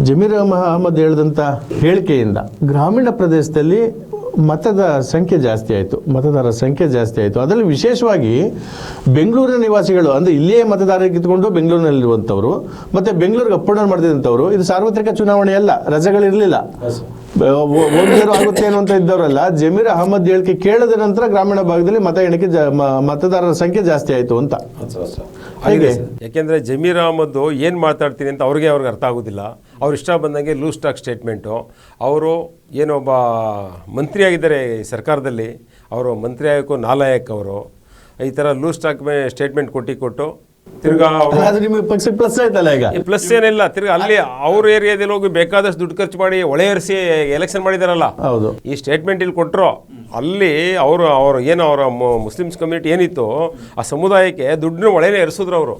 [SPEAKER 1] ಜಮೀರ್ ಅಹಮದ್ ಹೇಳಿದಂಥ ಹೇಳಿಕೆಯಿಂದ ಗ್ರಾಮೀಣ ಪ್ರದೇಶದಲ್ಲಿ ಮತದ ಸಂಖ್ಯೆ ಜಾಸ್ತಿ ಆಯಿತು ಮತದಾರರ ಸಂಖ್ಯೆ ಜಾಸ್ತಿ ಆಯಿತು. ಅದರಲ್ಲಿ ವಿಶೇಷವಾಗಿ ಬೆಂಗಳೂರಿನ ನಿವಾಸಿಗಳು ಅಂದರೆ ಇಲ್ಲಿಯೇ ಮತದಾರರಿಗೆ ಕಿತ್ಕೊಂಡು ಬೆಂಗಳೂರಿನಲ್ಲಿರುವಂಥವ್ರು ಮತ್ತು ಬೆಂಗಳೂರಿಗೆ ಅಪ್ ಮಾಡಿದಂಥವ್ರು ಇದು ಸಾರ್ವತ್ರಿಕ ಚುನಾವಣೆ ಅಲ್ಲ ರಜೆಗಳಿರಲಿಲ್ಲ. ಓದಿದ್ರು ಆಗುತ್ತೆ ಅನ್ನುವಂಥ ಅಂತ ಇದ್ದವರಲ್ಲ ಜಮೀರ್ ಅಹಮದ್ ಹೇಳಿಕೆ ಕೇಳಿದ ನಂತರ ಗ್ರಾಮೀಣ ಭಾಗದಲ್ಲಿ ಮತ ಎಣಿಕೆ ಮತದಾರರ ಸಂಖ್ಯೆ ಜಾಸ್ತಿ ಆಯಿತು ಅಂತ. ಹಾಗೆ?
[SPEAKER 2] ಯಾಕೆಂದರೆ ಜಮೀರ್ ಅಹಮದ್ ಏನು ಮಾತಾಡ್ತೀನಿ ಅಂತ ಅವ್ರಿಗೆ ಅವ್ರಿಗೆ ಅರ್ಥ ಆಗೋದಿಲ್ಲ. ಅವ್ರು ಇಷ್ಟ ಬಂದಂಗೆ ಲೂಸ್ ಟಾಕ್ ಸ್ಟೇಟ್ಮೆಂಟು. ಅವರು ಏನೊಬ್ಬ ಮಂತ್ರಿಯಾಗಿದ್ದಾರೆ ಈ ಸರ್ಕಾರದಲ್ಲಿ. ಅವರು ಮಂತ್ರಿ ಆಗೋಕ್ಕೂ ನಾಲಾಯಕ್ ಅವರು? ಈ ಥರ ಲೂಸ್ ಟಾಕ್ ಸ್ಟೇಟ್ಮೆಂಟ್ ಕೊಟ್ಟು ಕೊಟ್ಟು ತಿರ್ಗಾ ಅವರು
[SPEAKER 1] ಅದು ನಿಮಗೆ ಪಕ್ಷಕ್ಕೆ ಪ್ಲಸ್ ಆಯ್ತಲ್ಲ ಈಗ?
[SPEAKER 2] ಈ ಪ್ಲಸ್ ಏನಿಲ್ಲ ತಿರ್ಗಿ ಅಲ್ಲಿ ಅವ್ರ ಏರಿಯಾದಲ್ಲಿ ಹೋಗಿ ಬೇಕಾದಷ್ಟು ದುಡ್ಡು ಖರ್ಚು ಮಾಡಿ ಒಳೆ ಏರಿಸಿ ಎಲೆಕ್ಷನ್ ಮಾಡಿದಾರಲ್ಲ.
[SPEAKER 1] ಹೌದು.
[SPEAKER 2] ಈ ಸ್ಟೇಟ್ಮೆಂಟ್ ಇಲ್ಲಿ ಕೊಟ್ಟರು ಅಲ್ಲಿ ಅವರು ಅವರು ಏನು ಅವರ ಮುಸ್ಲಿಮ್ಸ್ ಕಮ್ಯುನಿಟಿ ಏನಿತ್ತು ಆ ಸಮುದಾಯಕ್ಕೆ ದುಡ್ಡನ್ನ ಒಳೆನೇ ಎರಿಸಿದ್ರು ಅವರು.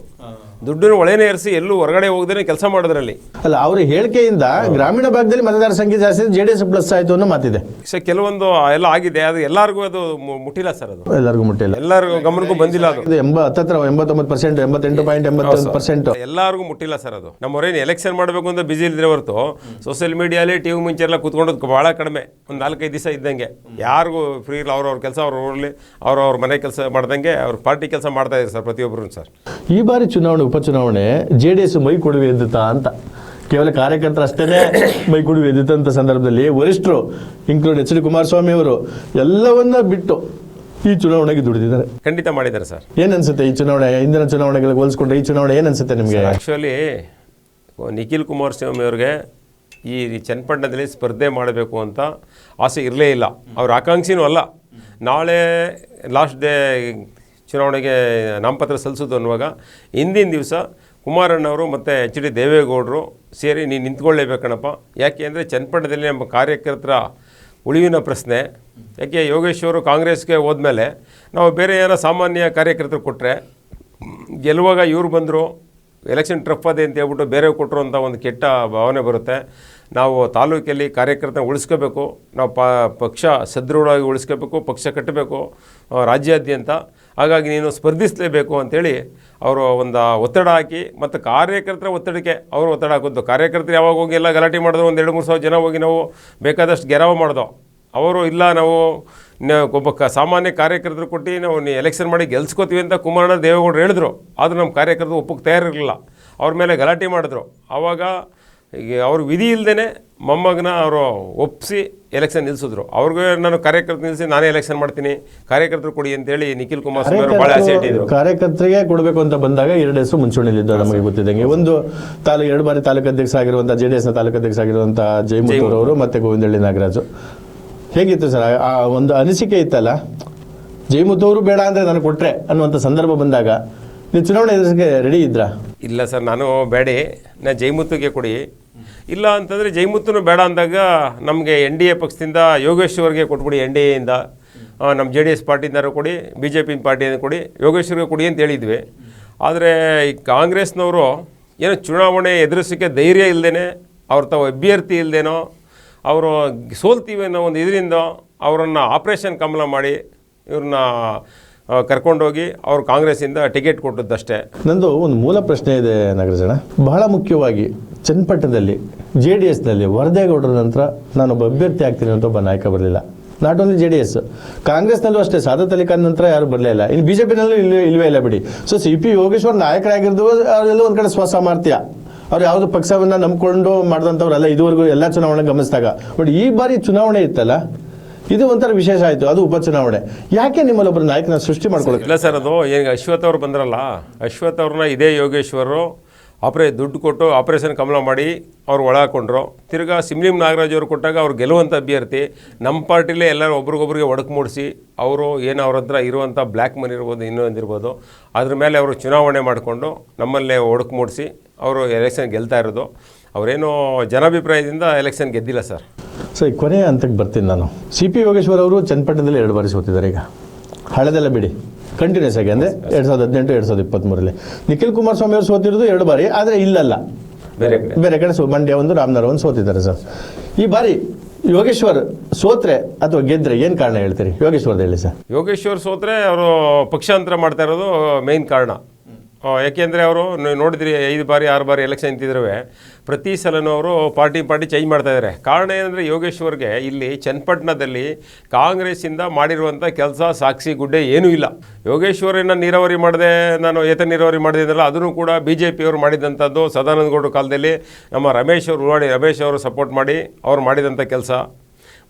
[SPEAKER 2] ದುಡ್ಡನ್ನು ಒಳೇನೆ ಎರಿಸಿ ಎಲ್ಲೂ ಹೊರಗಡೆ ಹೋಗದೇನೆ ಕೆಲಸ ಮಾಡೋದ್ರಲ್ಲಿ.
[SPEAKER 1] ಅಲ್ಲ ಅವ್ರ ಹೇಳಿಕೆಯಿಂದ ಗ್ರಾಮೀಣ ಭಾಗದಲ್ಲಿ ಮತದಾರ ಸಂಖ್ಯೆ ಜಾಸ್ತಿ ಜೆ ಡಿ ಎಸ್ ಪ್ಲಸ್ ಆಯ್ತು ಅನ್ನೋ ಮಾತಿದೆ.
[SPEAKER 2] ಸರ್ ಕೆಲವೊಂದು ಎಲ್ಲ ಆಗಿದೆ. ಅದು ಎಲ್ಲರಿಗೂ ಅದು ಮುಟ್ಟಿಲ್ಲ ಸರ್ ಅದು.
[SPEAKER 1] ಎಲ್ಲರಿಗೂ ಮುಟ್ಟಿಲ್ಲ.
[SPEAKER 2] ಎಲ್ಲರಿಗೂ ಗಮನಕ್ಕೂ ಬಂದಿಲ್ಲ ಅದು.
[SPEAKER 1] ಇದು ಎಂಬ ಹತ್ತತ್ರ ಎಂಬತ್ತೊಂಬತ್ತು ಪರ್ಸೆಂಟ್ ಎಂಬತ್ತೆಂಟು ಪಾಯಿಂಟ್ ಎಂಬತ್ತೊಂದು ಪರ್ಸೆಂಟ್
[SPEAKER 2] ಎಲ್ಲರಿಗೂ ಮುಟ್ಟಿಲ್ಲ ಸರ್ ಅದು. ನಮ್ಮವ್ರೇನು ಎಲೆಕ್ಷನ್ ಮಾಡಬೇಕು ಅಂತ ಬಿಸಿ ಇಲ್ದ್ರೆ ಹೊರತು ಸೋಷಿಯಲ್ ಮೀಡಿಯಾಲಿ ಟಿ ವಿ ಮುಂಚೆ ಎಲ್ಲ ಕೂತ್ಕೊಂಡೋದು ಭಾಳ ಕಡಿಮೆ. ಒಂದು ನಾಲ್ಕೈದು ದಿವಸ ಇದ್ದಂಗೆ. ಯಾರಿಗೂ ಫ್ರೀ ಇಲ್ಲ ಅವ್ರವ್ರ ಕೆಲಸ ಅವ್ರ ಊರಲ್ಲಿ ಅವ್ರವ್ರ ಮನೆ ಕೆಲಸ ಮಾಡ್ದಂಗೆ ಅವ್ರ ಪಾರ್ಟಿ ಕೆಲಸ ಮಾಡ್ತಾ ಇದ್ದಾರೆ ಸರ್ ಪ್ರತಿಯೊಬ್ಬರು ಸರ್.
[SPEAKER 1] ಈ ಬಾರಿ ಚುನಾವಣೆ ಉಪಚುನಾವಣೆ ಜೆ ಡಿ ಎಸ್ ಮೈ ಕೊಡುವೆ ಎದ್ದುತ್ತಾ ಅಂತ. ಕೇವಲ ಕಾರ್ಯಕರ್ತರು ಅಷ್ಟೇ ಮೈ ಕೊಡುವೆ ಎದ್ದುತ್ತಂತ ಸಂದರ್ಭದಲ್ಲಿ ವರಿಷ್ಠರು ಇನ್ಕ್ಲೂಡ್ ಎಚ್ ಡಿ ಕುಮಾರಸ್ವಾಮಿ ಅವರು ಎಲ್ಲವನ್ನ ಬಿಟ್ಟು ಈ ಚುನಾವಣೆಗೆ ದುಡಿದಿದ್ದಾರೆ.
[SPEAKER 2] ಖಂಡಿತ ಮಾಡಿದ್ದಾರೆ ಸರ್.
[SPEAKER 1] ಏನ್ ಅನ್ಸುತ್ತೆ ಈ ಚುನಾವಣೆ ಇಂದಿನ ಚುನಾವಣೆಗಳಿಗೆ ಹೋಲಿಸ್ಕೊಂಡ್ರೆ ಈ ಚುನಾವಣೆ ಏನ್ ಅನ್ಸುತ್ತೆ ನಿಮಗೆ?
[SPEAKER 2] ಆ್ಯಕ್ಚುಲಿ ನಿಖಿಲ್ ಕುಮಾರಸ್ವಾಮಿ ಅವ್ರಿಗೆ ಈ ಚನ್ನಪಟ್ಟಣದಲ್ಲಿ ಸ್ಪರ್ಧೆ ಮಾಡಬೇಕು ಅಂತ ಆಸೆ ಇರಲೇ ಇಲ್ಲ. ಅವ್ರ ಆಕಾಂಕ್ಷಿನೂ ಅಲ್ಲ. ನಾಳೆ ಲಾಸ್ಟ್ ಡೇ ಚುನಾವಣೆಗೆ ನಾಮಪತ್ರ ಸಲ್ಲಿಸೋದು ಅನ್ನುವಾಗ ಹಿಂದಿನ ದಿವಸ ಕುಮಾರಣ್ಣವರು ಮತ್ತು ಎಚ್ ಡಿ ದೇವೇಗೌಡರು ಸೇರಿ ನೀನು ನಿಂತ್ಕೊಳ್ಳೇಬೇಕಣಪ್ಪ. ಯಾಕೆ ಅಂದರೆ ಚನ್ನಪಟ್ಟಣದಲ್ಲಿ ನಮ್ಮ ಕಾರ್ಯಕರ್ತರ ಉಳಿವಿನ ಪ್ರಶ್ನೆ. ಯಾಕೆ ಯೋಗೇಶ್ವರು ಕಾಂಗ್ರೆಸ್ಗೆ ಹೋದ್ಮೇಲೆ ನಾವು ಬೇರೆ ಏನೋ ಸಾಮಾನ್ಯ ಕಾರ್ಯಕರ್ತರು ಕೊಟ್ಟರೆ ಗೆಲ್ಲುವಾಗ ಇವರು ಬಂದರು ಎಲೆಕ್ಷನ್ ಟ್ರಫ್ ಅದೇ ಅಂತ ಹೇಳ್ಬಿಟ್ಟು ಬೇರೆ ಕೊಟ್ಟರು ಅಂತ ಒಂದು ಕೆಟ್ಟ ಭಾವನೆ ಬರುತ್ತೆ. ನಾವು ತಾಲೂಕಲ್ಲಿ ಕಾರ್ಯಕರ್ತನ ಉಳಿಸ್ಕೋಬೇಕು, ನಾವು ಪಕ್ಷ ಸದೃಢವಾಗಿ ಉಳಿಸ್ಕೋಬೇಕು, ಪಕ್ಷ ಕಟ್ಟಬೇಕು, ರಾಜ್ಯಾದ್ಯಂತ ಹಾಗಾಗಿ ನೀನು ಸ್ಪರ್ಧಿಸಲೇಬೇಕು ಅಂಥೇಳಿ ಅವರು ಒಂದು ಒತ್ತಡ ಹಾಕಿ ಮತ್ತು ಕಾರ್ಯಕರ್ತರ ಒತ್ತಡಕ್ಕೆ ಅವರು ಒತ್ತಡ ಹಾಕೋದು ಕಾರ್ಯಕರ್ತರು ಯಾವಾಗ ಹೋಗಿ ಎಲ್ಲ ಗಲಾಟೆ ಮಾಡಿದ್ರು, ಒಂದು ಎರಡು ಮೂರು ಸಾವಿರ ಜನ ಹೋಗಿ ನಾವು ಬೇಕಾದಷ್ಟು ಗೆರವ ಮಾಡ್ದೋ. ಅವರು ಇಲ್ಲ ನಾವು ಒಬ್ಬ ಕ ಸಾಮಾನ್ಯ ಕಾರ್ಯಕರ್ತರು ಕೊಟ್ಟು ನಾವು ನೀ ಎಲೆಕ್ಷನ್ ಮಾಡಿ ಗೆಲ್ಸ್ಕೋತೀವಿ ಅಂತ ಕುಮಾರಣ್ಣ ದೇವೇಗೌಡರು ಹೇಳಿದ್ರು. ಆದರೂ ನಮ್ಮ ಕಾರ್ಯಕರ್ತರು ಒಪ್ಪಕ್ಕೆ ತಯಾರಿರಲಿಲ್ಲ. ಅವ್ರ ಮೇಲೆ ಗಲಾಟೆ ಮಾಡಿದ್ರು. ಆವಾಗ ಈಗ ಅವ್ರ ವಿಧಿ ಇಲ್ಲದೇ ಮೊಮ್ಮಗನ ಅವರು ಒಪ್ಪಿಸಿ ಎಲೆಕ್ಷನ್ ನಿಲ್ಲಿಸಿದ್ರು ಅವ್ರಿಗೆ ನಾನು ಕಾರ್ಯಕರ್ತರು ನಿಲ್ಲಿಸಿ ನಾನೇ ಎಲೆಕ್ಷನ್ ಮಾಡ್ತೀನಿ. ಕಾರ್ಯಕರ್ತರು ಕೊಡಿ ಅಂತೇಳಿ ನಿಖಿಲ್ ಕುಮಾರ್ ಅವರು ಭಾಳ ಆಸೆ ಇಟ್ಟಿದ್ರು.
[SPEAKER 1] ಕಾರ್ಯಕರ್ತರಿಗೆ ಕೊಡಬೇಕು ಅಂತ ಬಂದಾಗ ಎರಡು ಹೆಸರು ಮುಂಚೂಣಿಯಲ್ಲಿದ್ದು ನಮಗೆ ಗೊತ್ತಿದ್ದಂಗೆ. ಒಂದು ತಾಲೂ ಎರಡು ಬಾರಿ ತಾಲೂಕು ಅಧ್ಯಕ್ಷ ಆಗಿರುವಂತಹ ಜೆ ಡಿ ಎಸ್ನ ತಾಲೂಕು ಅಧ್ಯಕ್ಷ ಆಗಿರುವಂತಹ ಜಯಮೂರ್ತೂರ್ ಅವರು ಮತ್ತೆ ಗೋವಿಂದಳ್ಳಿ ನಾಗರಾಜು. ಹೇಗಿತ್ತು ಸರ್ ಆ- ಒಂದು ಅನಿಸಿಕೆ ಇತ್ತಲ್ಲ? ಜಯಮೂತ್ ಬೇಡ ಅಂದರೆ ನಾನು ಕೊಟ್ಟರೆ ಅನ್ನುವಂಥ ಸಂದರ್ಭ ಬಂದಾಗ ನೀವು ಚುನಾವಣೆ ಎದುರಿಸಕ್ಕೆ ರೆಡಿ ಇದ್ರಾ?
[SPEAKER 2] ಇಲ್ಲ ಸರ್, ನಾನು ಬೇಡಿ. ನಾ ಜೈಮುತ್ತುಗೆ ಕೊಡಿ. ಇಲ್ಲ ಅಂತಂದರೆ ಜೈಮುತ್ತುನು ಬೇಡ ಅಂದಾಗ ನಮಗೆ ಎನ್ ಡಿ ಎ ಪಕ್ಷದಿಂದ ಯೋಗೇಶ್ವರ್ಗೆ ಕೊಟ್ಬಿಡಿ ಎನ್ ಡಿ ಎಯಿಂದ. ನಮ್ಮ ಜೆ ಡಿ ಎಸ್ ಪಾರ್ಟಿಯಿಂದಾರು ಕೊಡಿ, ಬಿ ಜೆ ಪಿ ಪಾರ್ಟಿಯಿಂದ ಕೊಡಿ ಯೋಗೇಶ್ವರ್ಗೆ ಕೊಡಿ ಅಂತ ಹೇಳಿದ್ವಿ. ಆದರೆ ಈ ಕಾಂಗ್ರೆಸ್ನವರು ಏನೋ ಚುನಾವಣೆ ಎದುರಿಸೋಕ್ಕೆ ಧೈರ್ಯ ಇಲ್ಲದೇ ಅವ್ರ ತಾವು ಅಭ್ಯರ್ಥಿ ಇಲ್ಲದೇನೋ ಅವರು ಸೋಲ್ತೀವಿ ಅನ್ನೋ ಒಂದು ಇದರಿಂದ ಅವರನ್ನು ಆಪ್ರೇಷನ್ ಕಮಲ ಮಾಡಿ, ಇವ್ರನ್ನ ಕರ್ಕೊಂಡೋಗಿ ಅವ್ರು ಕಾಂಗ್ರೆಸ್ಸಿಂದ ಟಿಕೆಟ್ ಕೊಟ್ಟದ್ದಷ್ಟೇ.
[SPEAKER 1] ನಂದು ಒಂದು ಮೂಲ ಪ್ರಶ್ನೆ ಇದೆ ನಾಗರಾಜಣ್ಣ. ಬಹಳ ಮುಖ್ಯವಾಗಿ ಚನ್ನಪಟ್ಟಣದಲ್ಲಿ ಜೆ ಡಿ ಎಸ್ನಲ್ಲಿ ವರದೇಗೌಡರ ನಂತರ ನಾನೊಬ್ಬ ಅಭ್ಯರ್ಥಿ ಆಗ್ತೀನಿ ಅಂತ ಒಬ್ಬ ನಾಯಕ ಬರಲಿಲ್ಲ. Not only J D S ಕಾಂಗ್ರೆಸ್ನಲ್ಲೂ ಅಷ್ಟೇ ಸಾದತ್ ಖಾನ್ ನಂತರ ಯಾರು ಬರಲೇ ಇಲ್ಲ. ಇಲ್ಲಿ ಬಿ ಜೆ ಪಿನಲ್ಲೂ ಇಲ್ವೇ ಇಲ್ಲ ಬಿಡಿ. ಸೊ ಸಿ ಪಿ ಯೋಗೇಶ್ವರ್ ನಾಯಕರಾಗಿರ್ದು ಅವರೆಲ್ಲ ಒಂದು ಕಡೆ ಸ್ವಸಾಮರ್ಥ್ಯ. ಅವ್ರು ಯಾವುದು ಪಕ್ಷವನ್ನು ನಂಬ್ಕೊಂಡು ಮಾಡಿದಂಥವ್ರಲ್ಲ ಇದುವರೆಗೂ ಎಲ್ಲ ಚುನಾವಣೆ ಗಮನಿಸಿದಾಗ. ಬಟ್ ಈ ಬಾರಿ ಚುನಾವಣೆ ಇತ್ತಲ್ಲ ಇದು ಒಂಥರ ವಿಶೇಷ ಆಯಿತು, ಅದು ಉಪಚುನಾವಣೆ. ಯಾಕೆ ನಿಮ್ಮಲ್ಲಿ ಒಬ್ಬರು ನಾಯಕನ ಸೃಷ್ಟಿ ಮಾಡ್ಕೊಳ್ಳೋಕೆ?
[SPEAKER 2] ಇಲ್ಲ ಸರ್, ಅದು ಈಗ ಅಶ್ವಥ್ ಅವ್ರು ಬಂದ್ರಲ್ಲ, ಅಶ್ವಥ್ ಅವ್ರನ್ನ ಇದೇ ಯೋಗೇಶ್ವರು ಆಪ್ರೇ, ದುಡ್ಡು ಕೊಟ್ಟು ಆಪರೇಷನ್ ಕಮಲ ಮಾಡಿ ಅವ್ರು ಒಳ ಹಾಕೊಂಡ್ರು ತಿರ್ಗಾ ಸಿಮ್ಲಿಂ ನಾಗರಾಜ್ ಅವರು ಕೊಟ್ಟಾಗ ಅವ್ರು ಗೆಲ್ಲುವಂಥ ಅಭ್ಯರ್ಥಿ. ನಮ್ಮ ಪಾರ್ಟಿಲೇ ಎಲ್ಲರೂ ಒಬ್ರಿಗೊಬ್ರಿಗೆ ಒಡಕು ಮೂಡಿಸಿ ಅವರು ಏನು ಅವ್ರ ಹತ್ರ ಇರುವಂಥ ಬ್ಲ್ಯಾಕ್ ಮನಿ ಇರ್ಬೋದು ಇನ್ನೊಂದಿರ್ಬೋದು ಅದ್ರ ಮೇಲೆ ಅವರು ಚುನಾವಣೆ ಮಾಡಿಕೊಂಡು ನಮ್ಮಲ್ಲೇ ಒಡಕು ಮೂಡಿಸಿ ಅವರು ಎಲೆಕ್ಷನ್ ಗೆಲ್ತಾ ಇರೋದು. ಅವರೇನು ಜನಾಭಿಪ್ರಾಯದಿಂದ ಎಲೆಕ್ಷನ್ ಗೆದ್ದಿಲ್ಲ ಸರ್
[SPEAKER 1] ಸೊ ಈ ಕೊನೆಯ ಹಂತಕ್ಕೆ ಬರ್ತೀನಿ ನಾನು. ಸಿ ಪಿ ಯೋಗೇಶ್ವರ್ ಅವರು ಚನ್ನಪಟ್ಟಣದಲ್ಲಿ ಎರಡು ಬಾರಿ ಸೋತಿದ್ದಾರೆ ಈಗ. ಹಳೆದೆಲ್ಲ ಬಿಡಿ. ಕಂಟಿನ್ಯೂಸ್ ಆಗಿ ಅಂದರೆ ಎರಡು ಸಾವಿರದ ಹದಿನೆಂಟು ಎರಡು ಸಾವಿರದ ಇಪ್ಪತ್ತ್ಮೂರಲ್ಲಿ ನಿಖಿಲ್ ಕುಮಾರಸ್ವಾಮಿ ಅವರು ಸೋತಿರೋದು ಎರಡು ಬಾರಿ ಆದರೆ ಇಲ್ಲಲ್ಲ.
[SPEAKER 2] ಬೇರೆ
[SPEAKER 1] ಬೇರೆ ಕಡೆ ಸೋ ಮಂಡ್ಯ ಒಂದು ರಾಮನಗರ ಒಂದು ಸೋತಿದ್ದಾರೆ ಸರ್ ಈ ಬಾರಿ ಯೋಗೇಶ್ವರ್ ಸೋತ್ರೆ ಅಥವಾ ಗೆದ್ರೆ ಏನು ಕಾರಣ ಹೇಳ್ತೀರಿ? ಯೋಗೇಶ್ವರ್ದು ಹೇಳಿ ಸರ್
[SPEAKER 2] ಯೋಗೇಶ್ವರ್ ಸೋತ್ರೆ ಅವರು ಪಕ್ಷಾಂತರ ಮಾಡ್ತಾ ಇರೋದು ಮೇಯ್ನ್ ಕಾರಣ. ಯಾಕೆಂದರೆ ಅವರು ನೋಡಿದ್ರಿ, ಐದು ಬಾರಿ, ಆರು ಬಾರಿ ಎಲೆಕ್ಷನ್ ನಿಂತಿದ್ರು ಪ್ರತಿ ಸಲನೂ ಅವರು ಪಾರ್ಟಿ ಪಾರ್ಟಿ ಚೇಂಜ್ ಮಾಡ್ತಾ ಇದ್ದಾರೆ ಕಾರಣ ಏನಂದರೆ ಯೋಗೇಶ್ವರ್ಗೆ ಇಲ್ಲಿ ಚನ್ನಪಟ್ಟಣದಲ್ಲಿ ಕಾಂಗ್ರೆಸ್ಸಿಂದ ಮಾಡಿರುವಂಥ ಕೆಲಸ, ಸಾಕ್ಷಿ, ಗುಡ್ಡೆ ಏನೂ ಇಲ್ಲ. ಯೋಗೇಶ್ವರನ್ನ ನೀರಾವರಿ ಮಾಡಿದೆ, ನಾನು ಏತ ನೀರಾವರಿ ಮಾಡಿದೆ ಅಂದ್ರಲ್ಲ, ಅದನ್ನು ಕೂಡ ಬಿ ಜೆ ಪಿಯವರು ಮಾಡಿದಂಥದ್ದು ಸದಾನಂದ ಗೌಡ್ರ ಕಾಲದಲ್ಲಿ ನಮ್ಮ ರಮೇಶ್ ಅವರು ಮಾಡಿ ರಮೇಶ್ ಅವರು ಸಪೋರ್ಟ್ ಮಾಡಿ ಅವ್ರು ಮಾಡಿದಂಥ ಕೆಲಸ.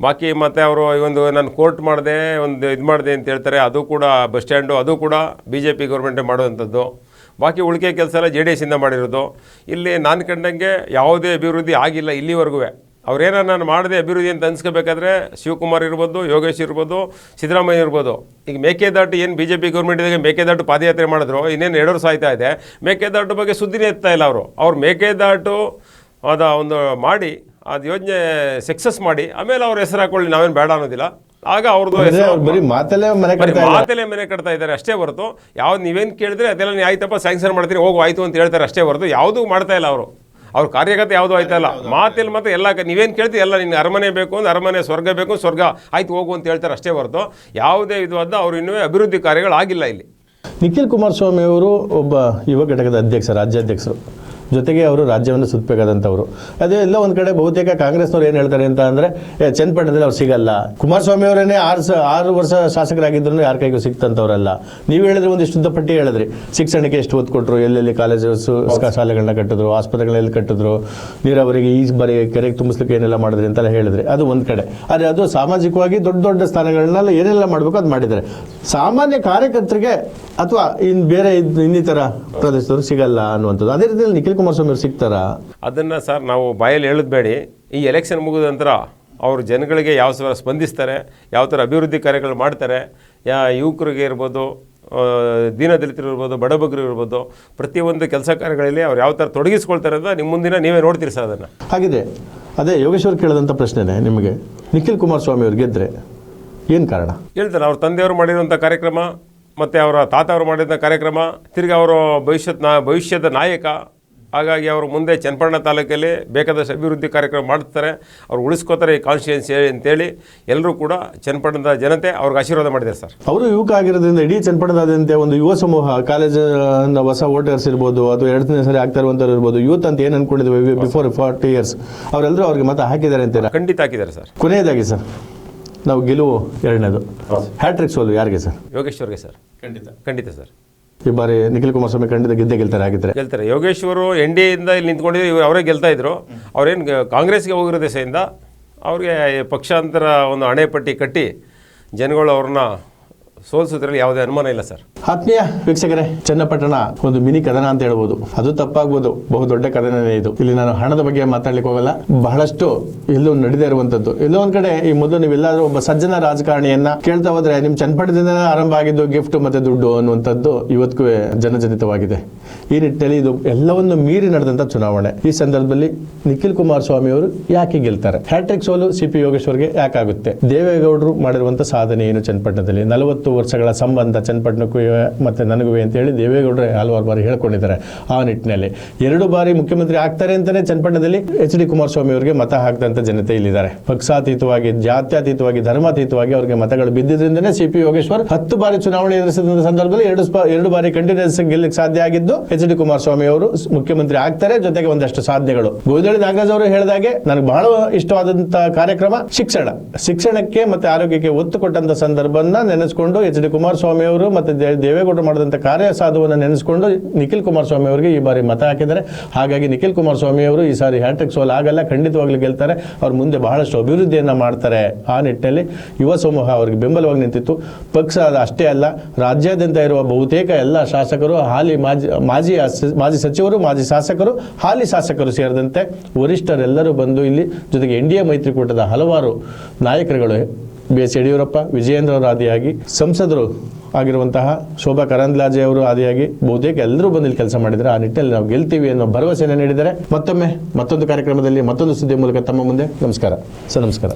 [SPEAKER 2] ಬಾಕಿ ಮತ್ತು ಅವರು ಒಂದು ನಾನು ಕೋರ್ಟ್ ಮಾಡಿದೆ, ಒಂದು ಇದು ಮಾಡಿದೆ ಅಂತ ಹೇಳ್ತಾರೆ, ಅದು ಕೂಡ ಬಸ್ ಸ್ಟ್ಯಾಂಡು, ಅದು ಕೂಡ ಬಿ ಜೆ ಪಿ ಗೌರ್ಮೆಂಟೇ ಮಾಡುವಂಥದ್ದು ಬಾಕಿ ಉಳಿಕೆ ಕೆಲಸ ಎಲ್ಲ ಜೆ ಡಿ ಎಸ್ಸಿಂದ ಮಾಡಿರೋದು. ಇಲ್ಲಿ ನಾನು ಕಂಡಂಗೆ ಯಾವುದೇ ಅಭಿವೃದ್ಧಿ ಆಗಿಲ್ಲ ಇಲ್ಲಿವರೆಗೂ ಅವ್ರೇನೋ ನಾನು ಮಾಡಿದೆ ಅಭಿವೃದ್ಧಿ ಅಂತ ಅನ್ಸ್ಕೋಬೇಕಾದ್ರೆ ಶಿವಕುಮಾರ್ ಇರ್ಬೋದು, ಯೋಗೇಶ್ ಇರ್ಬೋದು, ಸಿದ್ದರಾಮಯ್ಯ ಇರ್ಬೋದು. ಈಗ ಮೇಕೆದಾಟು ಏನು ಬಿ ಜೆ ಪಿ ಗೌರ್ಮೆಂಟ್ ಇದ್ದಾಗ ಮೇಕೆದಾಟು ಪಾದಯಾತ್ರೆ ಮಾಡಿದ್ರು, ಇನ್ನೇನು ಎರಡು ವರ್ಷ ಆಯ್ತಾ ಇದೆ. ಮೇಕೆದಾಟು ಬಗ್ಗೆ ಸುದ್ದಿನೇ ಎತ್ತಾ ಇಲ್ಲ ಅವರು. ಅವ್ರು ಮೇಕೆದಾಟು ಅದ ಒಂದು ಮಾಡಿ, ಅದು ಯೋಜನೆ ಸಕ್ಸಸ್ ಮಾಡಿ, ಆಮೇಲೆ ಅವ್ರ ಹೆಸರು ಹಾಕೊಳ್ಳಿ, ನಾವೇನು ಬೇಡ ಅನ್ನೋದಿಲ್ಲ. ಆಗ ಅವ್ರದ್ದು
[SPEAKER 1] ಬರೀ ಮಾತಲ್ಲೇ ಮನೆ
[SPEAKER 2] ಮಾತಲ್ಲೇ ಮನೆ ಕಟ್ತಾ ಇದ್ದಾರೆ ಅಷ್ಟೇ ಹೊರತು ಯಾವ್ದು ನೀವೇನು ಕೇಳಿದ್ರೆ ಅದೆಲ್ಲ ಆಯ್ತಪ್ಪ ಸ್ಯಾಂಕ್ಷನ್ ಮಾಡ್ತೀರಿ ಹೋಗು ಆಯ್ತು ಅಂತ ಹೇಳ್ತಾರೆ ಅಷ್ಟೇ ಹೊರತು ಯಾವುದೂ ಮಾಡ್ತಾ ಇಲ್ಲ ಅವರು. ಅವ್ರ ಕಾರ್ಯಗತ ಯಾವುದೂ ಆಯ್ತಾ ಇಲ್ಲ. ಮಾತೇಲಿ ಮತ್ತೆ ಎಲ್ಲ ನೀವೇನು ಕೇಳ್ತೀವಿ ಎಲ್ಲ ನಿನ್ನ ಅರಮನೆ ಬೇಕು ಅಂದ್ರೆ ಅರಮನೆ ಸ್ವರ್ಗ ಬೇಕು ಸ್ವರ್ಗ ಆಯ್ತು ಹೋಗು ಅಂತ ಹೇಳ್ತಾರೆ ಅಷ್ಟೇ ಹೊರತು ಯಾವುದೇ ವಿಧವಾದ ಅವ್ರು ಇನ್ನೂ ಅಭಿವೃದ್ಧಿ ಕಾರ್ಯಗಳಾಗಿಲ್ಲ ಇಲ್ಲಿ.
[SPEAKER 1] ನಿಖಿಲ್ ಕುಮಾರಸ್ವಾಮಿ ಅವರು ಒಬ್ಬ ಯುವ ಘಟಕದ ಅಧ್ಯಕ್ಷ ರಾಜ್ಯಾಧ್ಯಕ್ಷರು. ಜೊತೆಗೆ ಅವರು ರಾಜ್ಯವನ್ನು ಸುತ್ತಬೇಕಾದಂಥವ್ರು. ಅದೇ ಎಲ್ಲ ಒಂದು ಕಡೆ ಬಹುತೇಕ ಕಾಂಗ್ರೆಸ್ನವ್ರು ಏನು ಹೇಳ್ತಾರೆ ಅಂತ ಅಂದರೆ ಚನ್ನಪಟ್ಟಣದಲ್ಲಿ ಅವ್ರು ಸಿಗಲ್ಲ. ಕುಮಾರಸ್ವಾಮಿ ಅವರೇನೇ ಆರು ಸ, ಆರು ವರ್ಷ ಶಾಸಕರಾಗಿದ್ರೂ ಯಾರ ಕೈಗೂ ಸಿಕ್ತಂಥವ್ರಲ್ಲ ನೀವು ಹೇಳಿದ್ರೆ ಒಂದು ಉದ್ದ ಪಟ್ಟಿ ಹೇಳಿದ್ರಿ. ಶಿಕ್ಷಣಕ್ಕೆ ಎಷ್ಟು ಒತ್ತು ಕೊಟ್ಟರು ಎಲ್ಲೆಲ್ಲಿ ಕಾಲೇಜಸ್ ಶಾಲೆಗಳನ್ನ ಕಟ್ಟಿದ್ರು, ಆಸ್ಪತ್ರೆಗಳೆಲ್ಲಿ ಕಟ್ಟಿದ್ರು, ನೀರಾವರಿಗೆ ಈ ಬಾರಿ ಕೆರೆಗೆ ತುಂಬಿಸ್ಲಿಕ್ಕೆ ಏನೆಲ್ಲ ಮಾಡಿದ್ರಿ ಅಂತೆಲ್ಲ ಹೇಳಿದ್ರಿ. ಅದು ಒಂದು ಕಡೆ. ಆದರೆ ಅದು ಸಾಮಾಜಿಕವಾಗಿ ದೊಡ್ಡ ದೊಡ್ಡ ಸ್ಥಾನಗಳನ್ನೆಲ್ಲ ಏನೆಲ್ಲ ಮಾಡಬೇಕು ಅದು ಮಾಡಿದ್ದಾರೆ. ಸಾಮಾನ್ಯ ಕಾರ್ಯಕರ್ತರಿಗೆ ಅಥವಾ ಇನ್ನು ಬೇರೆ ಇನ್ನಿತರ ಪ್ರದೇಶದವರು ಸಿಗಲ್ಲ ಅನ್ನುವಂಥದ್ದು. ಅದೇ ರೀತಿಯಲ್ಲಿ ನಿಖಿಲ್ ಕುಮಾರಸ್ವಾಮಿ ಅವರು ಸಿಗ್ತಾರಾ?
[SPEAKER 2] ಅದನ್ನು ಸರ್ ನಾವು ಬಾಯಲ್ಲಿ ಹೇಳಿದ್ಬೇಡಿ. ಈ ಎಲೆಕ್ಷನ್ ಮುಗಿದ ನಂತರ ಅವರು ಜನಗಳಿಗೆ ಯಾವ ಥರ ಸ್ಪಂದಿಸ್ತಾರೆ ಯಾವ ಥರ ಅಭಿವೃದ್ಧಿ ಕಾರ್ಯಗಳು ಮಾಡ್ತಾರೆ ಯಾ ಯುವಕರಿಗೆ ಇರ್ಬೋದು ದೀನ ದೀನದಲಿತರು ಇರ್ಬೋದು ಬಡಬಗರು ಇರ್ಬೋದು ಪ್ರತಿಯೊಂದು ಕೆಲಸ ಕಾರ್ಯಗಳಲ್ಲಿ ಅವ್ರು ಯಾವ ಥರ ತೊಡಗಿಸ್ಕೊಳ್ತಾರೆ ಅಂತ ನಿಮ್ಮ ಮುಂದಿನ ನೀವೇ ನೋಡ್ತೀರಿ ಸರ್ ಅದನ್ನು.
[SPEAKER 1] ಹಾಗಿದೆ ಅದೇ ಯೋಗೇಶ್ವರ್ ಕೇಳಿದಂಥ ಪ್ರಶ್ನೆನೇ ನಿಮಗೆ. ನಿಖಿಲ್ ಕುಮಾರಸ್ವಾಮಿ ಅವ್ರು ಗೆದ್ದರೆ ಏನು ಕಾರಣ?
[SPEAKER 2] ಹೇಳ್ತಾರೆ ಅವ್ರ ತಂದೆಯವರು ಮಾಡಿರುವಂಥ ಕಾರ್ಯಕ್ರಮ ಮತ್ತು ಅವರ ತಾತ ಅವರು ಮಾಡಿದಂಥ ಕಾರ್ಯಕ್ರಮ ತಿರ್ಗಿ ಅವರು ಭವಿಷ್ಯದ ನಾ ಭವಿಷ್ಯದ ನಾಯಕ ಹಾಗಾಗಿ ಅವರು ಮುಂದೆ ಚನ್ನಪಟ್ಟಣ ತಾಲೂಕಲ್ಲಿ ಬೇಕಾದಷ್ಟು ಅಭಿವೃದ್ಧಿ ಕಾರ್ಯಕ್ರಮ ಮಾಡ್ತಾರೆ ಅವ್ರು ಉಳಿಸ್ಕೋತಾರೆ ಈ ಕಾನ್ಸ್ಟಿಟ್ಯೂನ್ಸಿ ಅಂತೇಳಿ. ಎಲ್ಲರೂ ಕೂಡ ಚನ್ನಪಟ್ಟಣದ ಜನತೆ ಅವ್ರಿಗೆ ಆಶೀರ್ವಾದ ಮಾಡಿದ್ದಾರೆ ಸರ್.
[SPEAKER 1] ಅವರು ಯುವಕ ಆಗಿರೋದ್ರಿಂದ ಇಡೀ ಚನ್ನಪಟ್ಟಣದಾದ್ಯಂತೆ ಒಂದು ಯುವ ಸಮೂಹ ಕಾಲೇಜ್ ಹೊಸ ವೋಟರ್ಸ್ ಇರ್ಬೋದು ಅಥವಾ ಎರಡನೇ ಸರಿ ಆಗ್ತಾ ಇರುವಂಥವ್ರು ಇರ್ಬೋದು ಯೂತ್ ಅಂತ ಏನು ಅನ್ಕೊಂಡಿದ್ವಿ ಬಿಫೋರ್ ಫಾರ್ಟಿ ಇಯರ್ಸ್ ಅವರೆಲ್ಲರೂ ಅವ್ರಿಗೆ ಮತ ಹಾಕಿದ್ದಾರೆ ಅಂತೀರಾ?
[SPEAKER 2] ಖಂಡಿತ ಹಾಕಿದ್ದಾರೆ ಸರ್.
[SPEAKER 1] ಕೊನೆಯದಾಗಿ ಸರ್ ನಾವು ಗೆಲುವು ಎರಡನೇದು. ಹ್ಯಾಟ್ರಿಕ್ ಸೋಲು ಯಾರಿಗೆ ಸರ್?
[SPEAKER 2] ಯೋಗೇಶ್ವರ್ಗೆ ಸರ್. ಖಂಡಿತ. ಖಂಡಿತ ಸರ್.
[SPEAKER 1] ಈ ಬಾರಿ ನಿಖಿಲ್ ಕುಮಾರಸ್ವಾಮಿ ಖಂಡಿತ ಗೆದ್ದೆ ಗೆಲ್ತಾರೆ ಆಗಿದ್ರೆ
[SPEAKER 2] ಗೆಲ್ತಾರೆ. ಯೋಗೇಶ್ವರು ಎನ್ ಡಿ ಇಂದ ಇಲ್ಲಿ ನಿಂತ್ಕೊಂಡಿದ್ರು ಇವ್ರು ಅವರೇ ಗೆಲ್ತಾ ಇದ್ರು ಅವ್ರೇನು ಕಾಂಗ್ರೆಸ್ಗೆ ಹೋಗಿರೋ ದೆಸೆಯಿಂದ ಅವ್ರಿಗೆ ಪಕ್ಷಾಂತರ ಒಂದು ಅಣೆಪಟ್ಟಿ ಕಟ್ಟಿ ಜನಗಳು ಅವ್ರನ್ನ ಸೋಲಿಸೋದ್ರಲ್ಲಿ ಯಾವುದೇ ಅನುಮಾನ ಇಲ್ಲ, ಸರ್.
[SPEAKER 1] ಆತ್ಮೀಯ ವೀಕ್ಷಕರೇ, ಚನ್ನಪಟ್ಟಣ ಒಂದು ಮಿನಿ ಕದನ ಅಂತ ಹೇಳ್ಬೋದು. ಅದು ತಪ್ಪಾಗ್ಬೋದು. ಬಹು ದೊಡ್ಡ ಕದನನೇ ಇದು. ಇಲ್ಲಿ ನಾನು ಹಣದ ಬಗ್ಗೆ ಮಾತಾಡ್ಲಿಕ್ಕೆ ಹೋಗಲ್ಲ. ಬಹಳಷ್ಟು ಎಲ್ಲೋ ನಡೆದೇ ಇರುವಂತದ್ದು. ಎಲ್ಲೋ ಒಂದ್ ಕಡೆ ಈ ಮೊದಲು ನೀವೆಲ್ಲಾದ್ರೂ ಒಬ್ಬ ಸಜ್ಜನ ರಾಜಕಾರಣಿಯನ್ನ ಕೇಳ್ತಾ ಹೋದ್ರೆ ನಿಮ್ ಚನ್ನಪಟ್ಟಣದಿಂದ ಆರಂಭ ಆಗಿದ್ದು ಗಿಫ್ಟ್ ಮತ್ತೆ ದುಡ್ಡು ಅನ್ನುವಂಥದ್ದು ಇವತ್ತಿಗೂ ಜನಜನಿತವಾಗಿದೆ. ಈ ನಿಟ್ಟಿನಲ್ಲಿ ಇದು ಎಲ್ಲವನ್ನು ಮೀರಿ ನಡೆದಂತ ಚುನಾವಣೆ. ಈ ಸಂದರ್ಭದಲ್ಲಿ ನಿಖಿಲ್ ಕುಮಾರಸ್ವಾಮಿ ಅವರು ಯಾಕೆ ಗೆಲ್ತಾರೆ? ಹ್ಯಾಟ್ರಿಕ್ ಸೋಲು ಸಿ ಪಿ ಯೋಗೇಶ್ವರ್ಗೆ ಯಾಕಾಗುತ್ತೆ? ದೇವೇಗೌಡರು ಮಾಡಿರುವಂತ ಸಾಧನೆ ಏನು ಚನ್ನಪಟ್ಟಣದಲ್ಲಿ? ನಲವತ್ತು ವರ್ಷಗಳ ಸಂಬಂಧ ಚನ್ನಪಟ್ಟಣಕ್ಕೂ ಮತ್ತೆ ನನಗೂ ಇವೆ ಅಂತ ಹೇಳಿ ದೇವೇಗೌಡರು ಹಲವಾರು ಬಾರಿ ಹೇಳ್ಕೊಂಡಿದ್ದಾರೆ ಆ ನಿಟ್ಟಿನಲ್ಲಿ. ಎರಡು ಬಾರಿ ಮುಖ್ಯಮಂತ್ರಿ ಆಗ್ತಾರೆ ಅಂತಲೇ ಚನ್ನಪಟ್ಟಣದಲ್ಲಿ ಎಚ್ ಡಿ ಕುಮಾರಸ್ವಾಮಿ ಅವರಿಗೆ ಮತ ಹಾಕಿದಂಥ ಜನತೆ ಇಲ್ಲಿದ್ದಾರೆ. ಪಕ್ಷಾತೀತವಾಗಿ, ಜಾತ್ಯತೀತವಾಗಿ, ಧರ್ಮಾತೀತವಾಗಿ ಅವರಿಗೆ ಮತಗಳು ಬಿದ್ದಿದ್ದರಿಂದನೇ ಸಿ ಪಿ ಯೋಗೇಶ್ವರ್ ಹತ್ತು ಬಾರಿ ಚುನಾವಣೆ ಎದುರಿಸಿದ ಸಂದರ್ಭದಲ್ಲಿ ಎರಡು ಎರಡು ಬಾರಿ ಕಂಟಿನ್ಯೂಸ್ ಗೆಲ್ಲಕ್ಕೆ ಸಾಧ್ಯ ಆಗಿದ್ದು ಎಚ್ ಡಿ ಕುಮಾರಸ್ವಾಮಿ ಅವರು ಮುಖ್ಯಮಂತ್ರಿ ಆಗ್ತಾರೆ, ಜೊತೆಗೆ ಒಂದಷ್ಟು ಸಾಧ್ಯಗಳು. ಗೋದಳಿ ನಾಗರಾಜ್ ಅವರು ಹೇಳಿದಾಗೆ ನನಗೆ ಬಹಳ ಇಷ್ಟವಾದಂತ ಕಾರ್ಯಕ್ರಮ ಶಿಕ್ಷಣ. ಶಿಕ್ಷಣಕ್ಕೆ ಮತ್ತೆ ಆರೋಗ್ಯಕ್ಕೆ ಒತ್ತು ಕೊಟ್ಟಂತ ಸಂದರ್ಭನ ನೆನೆಸ್ಕೊಂಡು ಎಚ್ ಡಿ ಕುಮಾರಸ್ವಾಮಿ ಅವರು ಮತ್ತು ದೇವೇಗೌಡರು ಮಾಡಿದಂಥ ಕಾರ್ಯ ಸಾಧುವನ್ನು ನೆನೆಸ್ಕೊಂಡು ನಿಖಿಲ್ ಕುಮಾರಸ್ವಾಮಿ ಅವರಿಗೆ ಈ ಬಾರಿ ಮತ ಹಾಕಿದ್ದಾರೆ. ಹಾಗಾಗಿ ನಿಖಿಲ್ ಕುಮಾರಸ್ವಾಮಿ ಅವರು ಈ ಸಾರಿ ಹ್ಯಾಟ್ರಿಕ್ ಸೋಲ್ ಆಗಲ್ಲ, ಖಂಡಿತವಾಗ್ಲೂ ಗೆಲ್ತಾರೆ. ಅವ್ರು ಮುಂದೆ ಬಹಳಷ್ಟು ಅಭಿವೃದ್ಧಿಯನ್ನು ಮಾಡ್ತಾರೆ ಆ ನಿಟ್ಟಿನಲ್ಲಿ ಯುವ ಸಮೂಹ ಅವರಿಗೆ ಬೆಂಬಲವಾಗಿ ನಿಂತಿತ್ತು. ಪಕ್ಷ ಅದು ಅಷ್ಟೇ ಅಲ್ಲ, ರಾಜ್ಯಾದ್ಯಂತ ಇರುವ ಬಹುತೇಕ ಎಲ್ಲ ಶಾಸಕರು, ಹಾಲಿ ಮಾಜಿ ಮಾಜಿ ಮಾಜಿ ಸಚಿವರು, ಮಾಜಿ ಶಾಸಕರು, ಹಾಲಿ ಶಾಸಕರು ಸೇರಿದಂತೆ ವರಿಷ್ಠರೆಲ್ಲರೂ ಬಂದು ಇಲ್ಲಿ ಜೊತೆಗೆ ಎನ್ ಡಿ ಎ ಮೈತ್ರಿಕೂಟದ ಹಲವಾರು ನಾಯಕರುಗಳು ಬಿ ಎಸ್ ಯಡಿಯೂರಪ್ಪ, ವಿಜಯೇಂದ್ರ ಅವರು ಆದಿಯಾಗಿ, ಸಂಸದರು ಆಗಿರುವಂತಹ ಶೋಭಾ ಕರಂದ್ಲಾಜೆ ಅವರು ಆದಿಯಾಗಿ ಬಹುತೇಕ ಎಲ್ಲರೂ ಬಂದಿಲ್ಲಿ ಕೆಲಸ ಮಾಡಿದ್ದಾರೆ. ಆ ನಿಟ್ಟಿನಲ್ಲಿ ನಾವು ಗೆಲ್ತೀವಿ ಅನ್ನೋ ಭರವಸೆಯನ್ನು ನೀಡಿದ್ದಾರೆ. ಮತ್ತೊಮ್ಮೆ ಮತ್ತೊಂದು ಕಾರ್ಯಕ್ರಮದಲ್ಲಿ ಮತ್ತೊಂದು ಸುದ್ದಿ ಮೂಲಕ ತಮ್ಮ ಮುಂದೆ. ನಮಸ್ಕಾರ. ಸರ್ ನಮಸ್ಕಾರ.